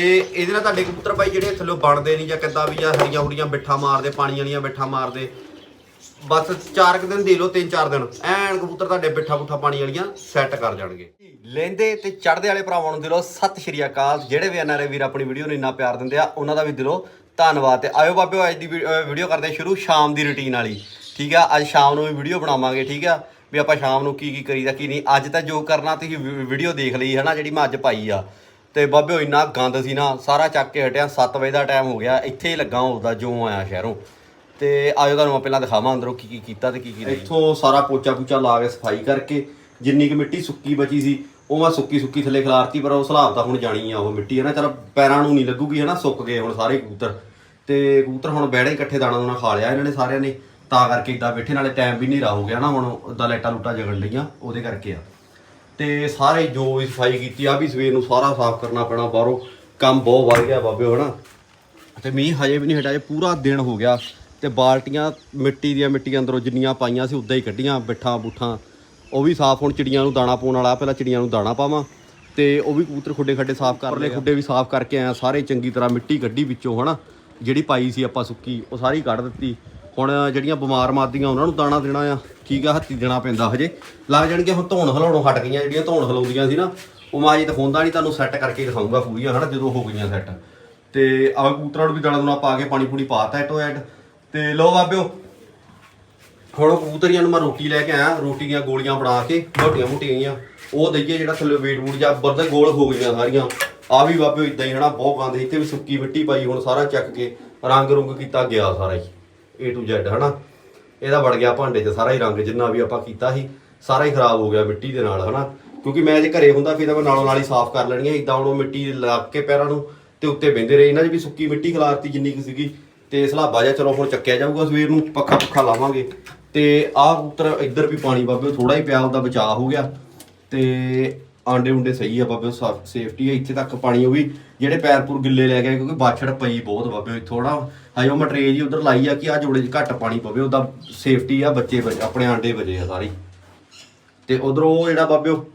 ਤੇ ਇਹਦੇ ਨਾਲ ਤੁਹਾਡੇ ਕਬੂਤਰ ਭਾਈ ਜਿਹੜੇ ਥੱਲੋਂ ਬਣਦੇ ਨਹੀਂ ਜਾਂ ਕਿੱਦਾਂ ਵੀ ਜਾਂ ਹਰੀਆਂ ਹੁਰੀਆਂ ਬਿੱਠਾ ਮਾਰਦੇ ਪਾਣੀ ਵਾਲੀਆਂ ਬਿੱਠਾ ਮਾਰਦੇ। ਬਸ ਚਾਰ ਕੁ ਦਿਨ ਦੇ ਲਓ, ਤਿੰਨ ਚਾਰ ਦਿਨ। ਐਨ ਕਬੂਤਰ ਤੁਹਾਡੇ ਬਿੱਠਾ ਬੁੱਠਾ ਪਾਣੀ ਵਾਲੀਆਂ ਸੈੱਟ ਕਰ ਜਾਣਗੇ। ਲੈਂਦੇ ਤੇ ਚੜਦੇ ਵਾਲੇ ਭਰਾਵਾਂ ਨੂੰ ਦਿਲੋਂ ਸਤਿ ਸ਼੍ਰੀ ਅਕਾਲ। ਜਿਹੜੇ ਵੀ ਐਨਆਰਏ ਵੀਰ ਆਪਣੀ ਵੀਡੀਓ ਨੂੰ ਇੰਨਾ ਪਿਆਰ ਦਿੰਦੇ ਆ, ਉਹਨਾਂ ਦਾ ਵੀ ਦਿਲੋਂ ਧੰਨਵਾਦ ਤੇ ਆਇਓ ਬਾਬਿਓ ਅੱਜ ਦੀ ਵੀਡੀਓ ਕਰਦੇ ਸ਼ੁਰੂ ਸ਼ਾਮ ਦੀ ਰੁਟੀਨ ਵਾਲੀ। ਠੀਕ ਆ? ਅੱਜ ਸ਼ਾਮ ਨੂੰ ਵੀ ਵੀਡੀਓ ਬਣਾਵਾਂਗੇ, ਠੀਕ ਆ? ਵੀ ਆਪਾਂ ਸ਼ਾਮ ਨੂੰ ਕੀ ਕੀ ਕਰੀਦਾ, ਕੀ ਨਹੀਂ? ਅੱਜ ਤਾਂ ਜੋ ਕਰਨਾ, ਤੁਸੀਂ ਵੀਡੀਓ ਦੇਖ ਲਈ ਹੈ ਨਾ ਜਿਹੜੀ ਮੈਂ ਅੱਜ ਪਾਈ ਆ। ਤੇ ਉਹ ਇੰਨਾ ਗੰਦ ਸੀ ਨਾ, ਸਾਰਾ ਚੱਕ ਕੇ ਹਟਿਆ 7 ਵਜੇ ਦਾ ਟਾਈਮ ਹੋ ਗਿਆ, ਇੱਥੇ ਹੀ ਲੱਗਾ ਉਸਦਾ ਜਿਉਂ ਆਇਆ ਸ਼ਹਿਰੋਂ। ਤੇ ਆਜੋ ਤੁਹਾਨੂੰ ਮੈਂ ਪਹਿਲਾਂ ਦਿਖਾਵਾਂ ਅੰਦਰੋਂ ਕੀ ਕੀ ਕੀਤਾ ਤੇ ਕੀ ਕੀ ਨਹੀਂ। ਇੱਥੋਂ ਸਾਰਾ ਪੋਚਾ ਪੂਚਾ ਲਾ ਕੇ ਸਫ਼ਾਈ ਕਰਕੇ, ਜਿੰਨੀ ਕਿ ਮਿੱਟੀ ਸੁੱਕੀ ਬਚੀ ਸੀ, ਉਹ ਮੈਂ ਸੁੱਕੀ ਸੁੱਕੀ ਥੱਲੇ ਖਿਲਾਰਤੀ, ਪਰ ਉਹ ਸਲਾਬ ਤਾਂ ਹੁਣ ਜਾਣੀ ਆ ਉਹ ਮਿੱਟੀ ਹੈ ਨਾ ਚਲ ਪੈਰਾਂ ਨੂੰ ਨਹੀਂ ਲੱਗੂਗੀ ਹੈ ਨਾ ਸੁੱਕ ਗਏ ਹੁਣ ਸਾਰੇ ਕਬੂਤਰ। ਤੇ ਕਬੂਤਰ ਹੁਣ ਬੈੜੇ ਇਕੱਠੇ ਦਾਣਾ ਦੂਣਾ ਖਾ ਲਿਆ ਇਹਨਾਂ ਨੇ ਸਾਰਿਆਂ ਨੇ। ਤਾਂ ਕਰਕੇ ਇਦਾਂ ਬੈਠੇ, ਨਾਲੇ ਟਾਈਮ ਵੀ ਹਨੇਰਾ ਹੋ ਗਿਆ ਨਾ, ਹੁਣ ਉਦਾਂ ਲਾਈਟਾਂ ਲੂਟਾਂ ਜਗਣ ਲਈਆਂ, ਉਹਦੇ ਕਰਕੇ ਆ। ਤੇ ਸਾਰੇ ਜੋ ਵੀ ਸਫ਼ਾਈ ਕੀਤੀ ਆ ਵੀ ਸਵੇਰ ਨੂੰ ਸਾਰਾ ਸਾਫ਼ ਕਰਨਾ ਪੈਣਾ ਬਾਹਰੋਂ। ਕੰਮ ਬਹੁਤ ਵੱਧ ਗਿਆ ਬਾਬਿਓ ਹਨਾ? ਤੇ ਮੀਂਹ ਹਜੇ ਵੀ ਨਹੀਂ ਹਟਿਆ ਜੇ ਪੂਰਾ ਦਿਨ ਹੋ ਗਿਆ। ਤੇ ਬਾਲਟੀਆਂ ਮਿੱਟੀ ਦੀਆਂ ਮਿੱਟੀਆਂ ਅੰਦਰੋਂ ਜਿੰਨੀਆਂ ਪਾਈਆਂ ਸੀ ਉਦਾਂ ਹੀ ਕੱਢੀਆਂ ਬਿੱਠਾਂ ਬੁੱਠਾਂ। ਉਹ ਵੀ ਸਾਫ਼ ਹੁਣ ਚਿੜੀਆਂ ਨੂੰ ਦਾਣਾ ਪਾਉਣ ਵਾਲਾ ਪਹਿਲਾਂ ਚਿੜੀਆਂ ਨੂੰ ਦਾਣਾ ਪਾਵਾਂ। ਤੇ ਉਹ ਵੀ ਕਬੂਤਰ ਖੁੱਡੇ ਖੱਡੇ ਸਾਫ਼ ਕਰ ਲਏ ਖੁੱਡੇ ਵੀ ਸਾਫ਼ ਕਰਕੇ ਆਇਆ ਸਾਰੇ ਚੰਗੀ ਤਰ੍ਹਾਂ ਮਿੱਟੀ ਕੱਢੀ ਵਿੱਚੋਂ ਹਨਾ? ਜਿਹੜੀ ਪਾਈ ਸੀ ਆਪਾਂ ਸੁੱਕੀ ਉਹ ਸਾਰੀ ਕੱਢ ਦਿੱਤੀ। ਹੁਣ ਜਿਹੜੀਆਂ ਬਿਮਾਰ ਮਾਦੀਆਂ ਉਹਨਾਂ ਨੂੰ ਦਾਣਾ ਦੇਣਾ ਆ। ਠੀਕ ਆ ਹੱਥੀ ਦੇਣਾ ਪੈਂਦਾ ਹਜੇ। ਲੱਗ ਜਾਣਗੇ ਹੁਣ ਧੌਣ ਹਲਾਉਣੋਂ ਹਟ ਗਈਆਂ, ਜਿਹੜੀਆਂ ਧੌਣ ਹਲਾਉਂਦੀਆਂ ਸੀ ਨਾ, ਉਹ ਮੈਂ ਅਜੇ ਦਿਖਾਉਂਦਾ ਨਹੀਂ ਤੁਹਾਨੂੰ ਸੈੱਟ ਕਰਕੇ ਦਿਖਾਉਂਗਾ ਪੂਰੀਆਂ, ਹਨਾ, ਜਦੋਂ ਹੋ ਗਈਆਂ ਸੈੱਟ ਤੇ ਆਹ ਕਬੂਤਰਾਂ ਨੂੰ ਵੀ ਦਾਣਾ ਦੁਣਾ ਪਾ ਕੇ ਪਾਣੀ ਪੂਣੀ ਪਾਤਾ ਐਟੋ ਐਟ। ਤੇ ਲੋ ਬਾਬਿਓ, ਹੁਣ ਕਬੂਤਰੀਆਂ ਨੂੰ ਮੈਂ ਰੋਟੀ ਲੈ ਕੇ ਆਇਆ ਰੋਟੀ ਦੀਆਂ ਗੋਲੀਆਂ ਬਣਾ ਕੇ, ਮੋਟੀਆਂ ਮੋਟੀਆਂ ਗਈਆਂ ਉਹ ਦਈਏ ਜਿਹੜਾ ਥੱਲੇ ਵੇਟ ਵੂਟ ਜਾਂ ਬਰਦਾ ਗੋਲ ਹੋ ਗਈਆਂ ਸਾਰੀਆਂ। ਆ ਵੀ ਬਾਬਿਓ ਇਦਾਂ ਹੀ, ਹਨਾ, ਬਹੁਤ ਗੰਦ ਇੱਥੇ ਵੀ ਸੁੱਕੀ ਮਿੱਟੀ ਪਾਈ, ਹੁਣ ਸਾਰਾ ਚੱਕ ਕੇ ਰੰਗ ਰੁੰਗ ਕੀਤਾ ਗਿਆ ਸਾਰਾ ਹੀ, A to Z, ਹਨਾ। ਇਹਦਾ ਵੜ ਗਿਆ ਭਾਂਡੇ 'ਚ ਸਾਰਾ ਹੀ ਰੰਗ ਜਿੰਨਾ ਵੀ ਆਪਾਂ ਕੀਤਾ ਸੀ, ਸਾਰਾ ਹੀ ਖਰਾਬ ਹੋ ਗਿਆ ਮਿੱਟੀ ਦੇ ਨਾਲ, ਹਨਾ? ਕਿਉਂਕਿ ਮੈਂ ਜੇ ਘਰੇ ਹੁੰਦਾ ਫਿਰ ਤਾਂ ਮੈਂ ਨਾਲੋਂ ਨਾਲ ਹੀ ਸਾਫ਼ ਕਰ ਲੈਣੀ ਲੈਣੀਆਂ ਇਦਾਂ ਹੁਣ ਉਹ ਮਿੱਟੀ ਲੱਗ ਕੇ ਪੈਰਾਂ ਨੂੰ ਤੇ ਉੱਤੇ ਬਹਿੰਦੇ ਰਹੇ, ਇਹਨਾਂ 'ਚ ਵੀ ਸੁੱਕੀ ਮਿੱਟੀ ਖਲਾਰਤੀ ਜਿੰਨੀ ਕੁ ਸੀਗੀ। ਤੇ ਸਲਾਬਾ ਜਿਹਾ ਚਲੋ ਹੁਣ ਚੱਕਿਆ ਜਾਊਗਾ, ਸਵੇਰ ਨੂੰ ਪੱਖਾ ਪੱਖਾ ਲਾਵਾਂਗੇ। ਤੇ ਆਹ ਉੱਤਰ ਇੱਧਰ ਵੀ ਪਾਣੀ ਬਾਬੇ ਥੋੜਾ ਹੀ ਪਿਆ, ਉਹਦਾ ਬਚਾਅ ਹੋ ਗਿਆ। ਤੇ ਆਂਡੇ ਉਂਡੇ ਸਹੀ ਆ ਬਾਬੇ ਸੇਫਟੀ ਹੈ ਇੱਥੇ ਤੱਕ ਪਾਣੀ ਉਹ ਵੀ ਜਿਹੜੇ ਪੈਰ ਪੂਰ ਗਿੱਲੇ ਲੈ ਗਏ ਕਿਉਂਕਿ ਬਾਛੜ ਪਈ ਬਹੁਤ ਬਾਬੇ ਥੋੜਾ ਹਜੇ ਮਟਰੇਜ ਹੀ ਉਧਰ ਲਾਈ ਆ ਕਿ ਆ ਜੋੜੇ 'ਚ ਘੱਟ ਪਾਣੀ ਪਵੇ, ਉਹਦਾ ਸੇਫਟੀ ਆ, ਬੱਚੇ ਬਚ- ਆਪਣੇ ਆਂਡੇ ਵਜੇ ਆ ਸਾਰੇ ਤੇ ਉਧਰੋਂ ਉਹ ਜਿਹੜਾ ਬਾਬਿਓ,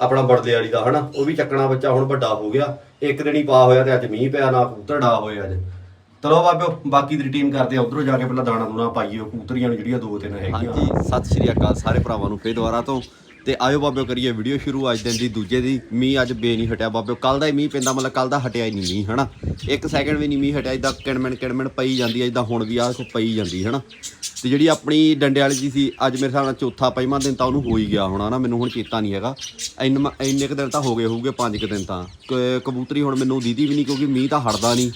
ਆਪਣਾ ਬੜਦੇ ਵਾਲੀ ਦਾ, ਹਨਾ, ਉਹ ਵੀ ਚੱਕਣਾ ਬੱਚਾ ਹੁਣ ਵੱਡਾ ਹੋ ਗਿਆ। ਇੱਕ ਦਿਨ ਹੀ ਪਾ ਹੋਇਆ ਤੇ ਅੱਜ ਮੀਂਹ ਪਿਆ, ਨਾ ਕਬੂਤਰ ਡਾ ਹੋਏ ਅੱਜ। ਚਲੋ ਬਾਬਿਓ, ਬਾਕੀ ਦੀ ਰੁਟੀਨ ਕਰਦੇ ਆ, ਉਧਰੋਂ ਜਾ ਕੇ ਪਹਿਲਾਂ ਦਾਣਾ ਦੂਣਾ ਪਾਈਏ ਉਹ ਕਬੂਤਰੀਆਂ ਨੂੰ ਜਿਹੜੀਆਂ ਦੋ ਤਿੰਨ ਹੈਗੀਆਂ। ਹਾਂਜੀ, ਸਤਿ ਸ਼੍ਰੀ ਅਕਾਲ ਸਾਰੇ ਭਰਾਵਾਂ ਨੂੰ, ਫੇਰ ਦੁਬਾਰਾ ਤੋਂ। ਤੇ ਆਇਓ ਬਾਬਿਓ ਕਰੀਏ ਵੀਡੀਓ ਸ਼ੁਰੂ, ਅੱਜ ਦਿਨ ਦੀ ਦੂਜੇ ਦੀ। ਮੀਂਹ ਅੱਜ ਬੇ ਨਹੀਂ ਹਟਿਆ ਬਾਬਿਓ। ਕੱਲ ਦਾ ਹੀ ਮੀਂਹ ਪੈਂਦਾ, ਮਤਲਬ ਕੱਲ ਦਾ ਹਟਿਆ ਹੀ ਨਹੀਂ ਮੀਂਹ, ਹਨਾ? ਇੱਕ ਸੈਕਿੰਡ ਵੀ ਨਹੀਂ ਮੀਂਹ ਹਟਿਆ ਇਦਾਂ ਕਿਣਮਣ ਕਿਣਮਣ ਪਈ ਜਾਂਦੀ ਹੈ ਇਦਾਂ ਹੁਣ ਵੀ ਆਹ ਪਈ ਜਾਂਦੀ, ਹਨਾ? ਤੇ ਜਿਹੜੀ ਆਪਣੀ ਡੰਡੇ ਵਾਲੀ ਜੀ ਸੀ, ਅੱਜ ਮੇਰੇ ਹਿਸਾਬ ਨਾਲ ਚੌਥਾ ਪੰਜਵਾਂ ਦਿਨ ਤਾਂ ਉਹਨੂੰ ਹੋ ਹੀ ਗਿਆ ਹੋਣਾ ਨਾ ਮੈਨੂੰ ਹੁਣ ਚੇਤਾ ਨਹੀਂ ਹੈਗਾ। ਇੰਨ ਇੰਨੇ ਕੁ ਦਿਨ ਤਾਂ ਹੋ ਗਏ ਹੋਊਗੇ, ਪੰਜ ਕੁ ਦਿਨ ਤਾਂ। ਕਬੂਤਰੀ ਹੁਣ ਮੈਨੂੰ ਦੀਦੀ ਵੀ ਨਹੀਂ, ਕਿਉਂਕਿ ਮੀਂਹ ਤਾਂ ਹਟਦਾ ਨਹੀਂ।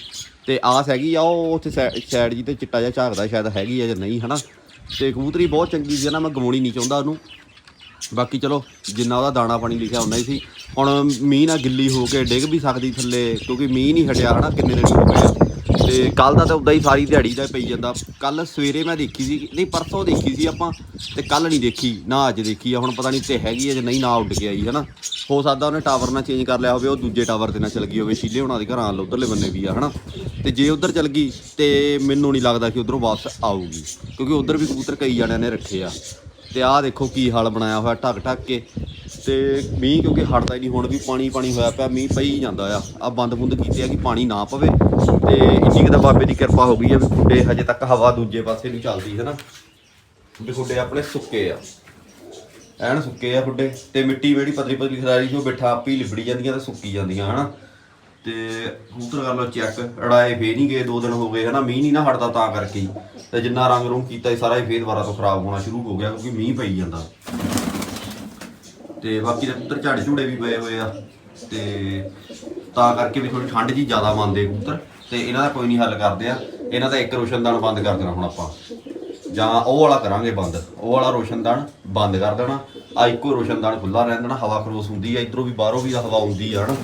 ਤੇ ਆਸ ਹੈਗੀ ਆ, ਉਹ ਉੱਥੇ ਸਾਈਡ ਜੀ ਤੇ ਚਿੱਟਾ ਜਿਹਾ ਝਾਕਦਾ, ਸ਼ਾਇਦ ਹੈਗੀ ਆ ਜਾਂ ਨਹੀਂ, ਹਨਾ? ਤੇ ਕਬੂਤਰੀ ਬਹੁਤ ਚੰਗੀ ਸੀ, ਨਾ, ਮੈਂ ਗਵਾਉਣੀ ਨਹੀਂ ਚਾਹੁੰਦਾ ਉਹਨੂੰ। ਬਾਕੀ ਚਲੋ, ਜਿੰਨਾ ਉਹਦਾ ਦਾਣਾ ਪਾਣੀ ਲਿਖਿਆ ਉਨਾ ਹੀ ਸੀ। ਹੁਣ ਮੀਂਹ ਨਾਲ ਗਿੱਲੀ ਹੋ ਕੇ ਡਿੱਗ ਵੀ ਸਕਦੀ ਥੱਲੇ, ਕਿਉਂਕਿ ਮੀਂਹ ਨਹੀਂ ਹਟਿਆ, ਹਨਾ, ਕਿੰਨੇ ਦਿਨ ਹੋ ਗਏ ਆ। ਤੇ ਕੱਲ ਦਾ ਤਾਂ ਉਦਾਂ ਹੀ ਸਾਰੀ ਦਿਹਾੜੀ ਦਾ ਪਈ ਜਾਂਦਾ। ਕੱਲ ਸਵੇਰੇ ਮੈਂ ਦੇਖੀ ਸੀ, ਨਹੀਂ, ਪਰਸੋਂ ਦੇਖੀ ਸੀ ਆਪਾਂ, ਤੇ ਕੱਲ ਨਹੀਂ ਦੇਖੀ, ਨਾ ਅੱਜ ਦੇਖੀ ਆ। ਹੁਣ ਪਤਾ ਨਹੀਂ ਤੇ ਹੈਗੀ ਆ ਜਾਂ ਨਹੀਂ, ਨਾ ਉੱਡ ਕੇ ਆਈ, ਹਨਾ। ਹੋ ਸਕਦਾ ਉਹਨੇ ਟਾਵਰ ਨਾ ਚੇਂਜ ਕਰ ਲਿਆ ਹੋਵੇ, ਉਹ ਦੂਜੇ ਟਾਵਰ ਤੇ ਨਾ ਚਲ ਗਈ ਹੋਵੇ, ਸ਼ੀਲੇ ਹੋਣਾ ਦੇ ਘਰਾਂ ਵੱਲ ਉਧਰਲੇ ਬੰਨੇ ਵੀ ਆ, ਹਨਾ। ਤੇ ਜੇ ਉਧਰ ਚਲ ਗਈ, ਤੇ ਮੈਨੂੰ ਨਹੀਂ ਲੱਗਦਾ ਕਿ ਉਧਰੋਂ ਵਾਪਸ ਆਊਗੀ, ਕਿਉਂਕਿ ਉਧਰ ਵੀ ਕਬੂਤਰ ਕਈ ਜਣਿਆਂ ਨੇ ਰੱਖੇ ਆ। ਤੇ ਆਹ ਦੇਖੋ ਕੀ ਹਾਲ ਬਣਾਇਆ ਹੋਇਆ, ਢੱਕ ਢੱਕ ਕੇ। ਤੇ ਮੀਂਹ ਕਿਉਂਕਿ ਹਟਦਾ ਹੀ ਨਹੀਂ, ਹੁਣ ਵੀ ਪਾਣੀ ਪਾਣੀ ਹੋਇਆ ਪਿਆ, ਮੀਂਹ ਪਈ ਜਾਂਦਾ ਆ। ਆ ਬੰਦ ਬੁੰਦ ਕੀਤੇ ਆ ਕਿ ਪਾਣੀ ਨਾ ਪਵੇ। ਤੇ ਇੰਨੀ ਕੁ ਤਾਂ ਬਾਬੇ ਦੀ ਕਿਰਪਾ ਹੋ ਗਈ ਆ ਵੀ ਖੁੱਡੇ ਹਜੇ ਤੱਕ ਹਵਾ ਦੂਜੇ ਪਾਸੇ ਨੂੰ ਚੱਲਦੀ ਹੈ ਨਾ ਵੀ ਖੁੱਡੇ ਆਪਣੇ ਸੁੱਕੇ ਆ। ਐਨ ਸੁੱਕੇ ਆ ਖੁੱਡੇ। ਤੇ ਮਿੱਟੀ ਜਿਹੜੀ ਪਤਲੀ ਪਤਲੀ ਖਰਾਰੀ ਜੋ ਬਿਠਾ ਆਪੀ ਲਿਬੜੀ ਜਾਂਦੀਆਂ ਤੇ ਸੁੱਕੀ ਜਾਂਦੀਆਂ, ਹਨਾ? ਤੇ ਕਬੂਤਰ ਕਰ ਲਓ ਚੈੱਕ ਅੜਾਏ ਫੇਰ ਨਹੀਂ ਗਏ, ਦੋ ਦਿਨ ਹੋ ਗਏ, ਹਨਾ, ਮੀਂਹ ਨਹੀਂ ਨਾ ਹਟਦਾ ਤਾਂ ਕਰਕੇ ਹੀ। ਤੇ ਜਿੰਨਾ ਰੰਗ ਰੂੰਗ ਕੀਤਾ ਸੀ, ਸਾਰਾ ਹੀ ਫੇਰ ਦੁਬਾਰਾ ਤੋਂ ਖਰਾਬ ਹੋਣਾ ਸ਼ੁਰੂ ਹੋ ਗਿਆ, ਕਿਉਂਕਿ ਮੀਂਹ ਪਈ ਜਾਂਦਾ। ਤੇ ਬਾਕੀ ਦੇ ਕਬੂਤਰ ਝਾੜੇ ਝੂੜੇ ਵੀ ਪਏ ਹੋਏ ਆ। ਤੇ ਤਾਂ ਕਰਕੇ ਵੀ ਥੋੜੀ ਠੰਡ ਜੀ ਜ਼ਿਆਦਾ ਮੰਨਦੇ ਕਬੂਤਰ। ਤੇ ਇਹਨਾਂ ਦਾ ਕੋਈ ਨਹੀਂ ਹੱਲ ਕਰਦੇ ਆ। ਇਹਨਾਂ ਦਾ ਇੱਕ ਰੋਸ਼ਨਦਾਨ ਬੰਦ ਕਰ ਦੇਣਾ ਹੁਣ ਆਪਾਂ। ਜਾਂ ਉਹ ਵਾਲਾ ਕਰਾਂਗੇ ਬੰਦ। ਉਹ ਵਾਲਾ ਰੋਸ਼ਨਦਾਨ ਬੰਦ ਕਰ ਦੇਣਾ। ਆ ਇੱਕੋ ਰੋਸ਼ਨਦਾਨ ਖੁੱਲਾ ਰਹਿਣ ਦੇਣਾ। ਹਵਾ ਖਰੋਸ ਹੁੰਦੀ ਆ, ਇਧਰੋਂ ਵੀ ਬਾਹਰੋਂ ਵੀ ਹਵਾ ਆਉਂਦੀ ਆ, ਹਨਾ।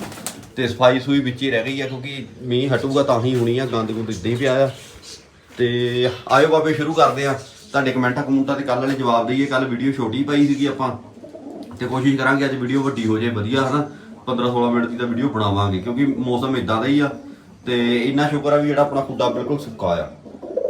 ਤੇ ਸਫ਼ਾਈ ਸੂਈ ਵਿੱਚ ਹੀ ਰਹਿ ਗਈ ਆ, ਕਿਉਂਕਿ ਮੀਂਹ ਹਟੂਗਾ ਤਾਂ ਹੀ ਹੋਣੀ ਆ, ਗੰਦ ਗੁੰਦ ਇੱਦਾਂ ਹੀ ਪਿਆ ਆ। ਤੇ ਆਇਓ ਬਾਬੇ, ਸ਼ੁਰੂ ਕਰਦੇ ਆ। ਤੁਹਾਡੇ ਕਮੈਂਟਾਂ, ਕਮੂਟਾਂ ਤੇ ਕੱਲ ਵਾਲੇ ਜਵਾਬ ਦਈਏ। ਕੱਲ ਵੀਡੀਓ ਛੋਟੀ ਪਾਈ ਸੀਗੀ ਆਪਾਂ। ਤੇ ਕੋਸ਼ਿਸ਼ ਕਰਾਂਗੇ ਅੱਜ ਵੀਡੀਓ ਵੱਡੀ ਹੋ ਜਾਏ, ਵਧੀਆ, ਹਨਾ? 15 16 ਮਿੰਟ ਦੀ ਤਾਂ ਵੀਡੀਓ ਬਣਾਵਾਂਗੇ, ਕਿਉਂਕਿ ਮੌਸਮ ਇਦਾਂ ਦਾ ਹੀ ਆ। ਤੇ ਇੰਨਾ ਸ਼ੁਕਰ ਆ ਵੀ ਜਿਹੜਾ ਆਪਣਾ ਖੁੱਡਾ ਬਿਲਕੁਲ ਸੁੱਕਾ ਆ।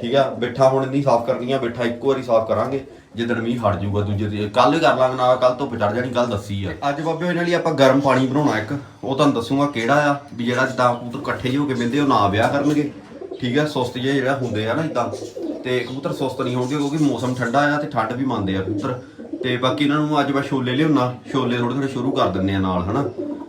ਠੀਕ ਆ? ਬਿੱਠਾ ਹੁਣ ਨਹੀਂ ਸਾਫ਼ ਕਰਨੀਆਂ ਬਿੱਠਾ ਇੱਕੋ ਵਾਰੀ ਸਾਫ਼ ਕਰਾਂਗੇ। ਜਿੱਦਣ ਮੀਂਹ ਹਟ ਜਾਊਗਾ ਦੂਜੇ ਦਿਨ ਕੱਲ ਕਰ ਲਾਂਗੇ, ਨਾ ਕੱਲ ਧੁੱਪ ਚੜ ਜਾਣੀ ਕੱਲ ਦੱਸੀ ਆ। ਅੱਜ ਬਾਬੇ ਇਹਨਾਂ ਲਈ ਆਪਾਂ ਗਰਮ ਪਾਣੀ ਬਣਾਉਣਾ ਇੱਕ, ਉਹ ਤੁਹਾਨੂੰ ਦੱਸੂਗਾ ਕਿਹੜਾ ਆ, ਵੀ ਜਿਹੜਾ ਜਿੱਦਾਂ ਕਬੂਤਰ ਇਕੱਠੇ ਜਿਹੇ ਹੋ ਕੇ ਬਿੰਦੇ ਉਹ ਨਾ ਵਿਆਹ ਕਰਨਗੇ। ਠੀਕ ਆ, ਸੁਸਤ ਜਿਹੇ ਜਿਹੜਾ ਹੁੰਦੇ ਆ ਨਾ ਇਦਾਂ। ਤੇ ਕਬੂਤਰ ਸੁਸਤ ਨਹੀਂ ਹੋਣਗੇ, ਕਿਉਂਕਿ ਮੌਸਮ ਠੰਡਾ ਆ ਤੇ ਠੰਡ ਵੀ ਮੰਨਦੇ ਆ ਕਬੂਤਰ। ਤੇ ਬਾਕੀ ਇਹਨਾਂ ਨੂੰ ਅੱਜ ਮੈਂ ਛੋਲੇ ਲਿਆਉਣਾ, ਛੋਲੇ ਥੋੜੇ ਥੋੜੇ ਸ਼ੁਰੂ ਕਰ ਦਿੰਨੇ ਆ ਨਾਲ, ਹਨਾ।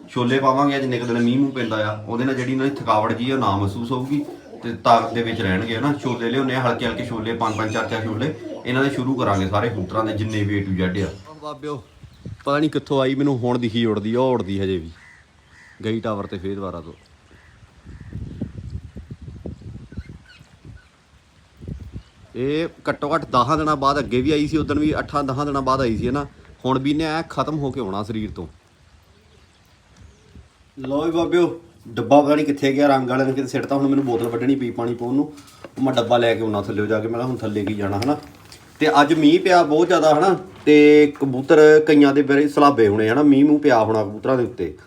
ਛੋਲੇ ਪਾਵਾਂਗੇ, ਅੱਜ ਨਿਕ ਦਿਨ ਮੀਂਹ ਮੂੰਹ ਪੈਂਦਾ ਆ, ਉਹਦੇ ਨਾਲ ਜਿਹੜੀ ਇਹਨਾਂ ਦੀ ਥਕਾਵਟ ਜੀ ਉਹ ਨਾ ਮਹਿਸੂਸ ਹੋਊਗੀ, ਤੇ ਤਾਕਤ ਦੇ ਵਿੱਚ ਰਹਿਣਗੇ, ਹਨਾ। ਛੋਲੇ ਲਿਆਉਨੇ ਆ ਹਲਕੇ ਹਲਕੇ ਛੋਲੇ ਪੰਜ ਪੰਜ ਚਾਰ ਚਾਰ ਛੋਲੇ। ਇਹਨਾਂ ਦੇ ਸ਼ੁਰੂ ਕਰਾਂਗੇ ਸਾਰੇ ਕਬੂਤਰਾਂ ਦੇ ਜਿੰਨੇ ਵੀ A to Z ਆ। ਬਾਬਿਓ, ਪਤਾ ਨਹੀਂ ਕਿੱਥੋਂ ਆਈ, ਮੈਨੂੰ ਹੁਣ ਦਿਖੀ ਉੜਦੀ ਉਹ ਉੜਦੀ ਹਜੇ ਵੀ। ਗਈ ਟਾਵਰ ਤੇ ਫੇਰ ਦੁਬਾਰਾ ਤੋਂ। ਇਹ ਘੱਟੋ ਘੱਟ 10 ਦਿਨਾਂ ਬਾਅਦ ਅੱਗੇ ਵੀ ਆਈ ਸੀ, ਉਦੋਂ ਵੀ 8-10 ਦਿਨਾਂ ਬਾਅਦ ਆਈ ਸੀ ਨਾ? ਹੁਣ ਵੀ ਨੇ ਐ ਖਤਮ ਹੋ ਕੇ ਆਉਣਾ ਸਰੀਰ ਤੋਂ। ਲੋ ਬਾਬਿਓ, ਡੱਬਾ ਪਤਾ ਨਹੀਂ ਕਿੱਥੇ ਗਿਆ, ਰੰਗ ਵਾਲੇ ਨੇ ਕਿਤੇ ਸਿੱਟਤਾ ਹੁਣ ਮੈਨੂੰ ਬੋਤਲ ਵੱਢਣੀ ਪਈ ਪਾਣੀ ਪਾਉਣ ਨੂੰ। ਮੈਂ ਡੱਬਾ ਲੈ ਕੇ ਆਉਣਾ ਥੱਲੇ ਜਾ ਕੇ, ਮੈਂ ਕਿਹਾ ਹੁਣ ਥੱਲੇ ਕੀ ਜਾਣਾ ਹਨਾ ਤੇ ਅੱਜ ਮੀਂਹ ਪਿਆ ਬਹੁਤ ਜ਼ਿਆਦਾ, ਹਨਾ? ਤੇ ਕਬੂਤਰ ਕਈਆਂ ਦੇ ਬਰੇ ਸਲਾਬੇ ਹੋਣੇ, ਹਨਾ? ਮੀਂਹ ਮੂੰਹ ਪਿਆ ਹੋਣਾ ਕਬੂਤਰਾਂ ਦੇ ਉੱਤੇ।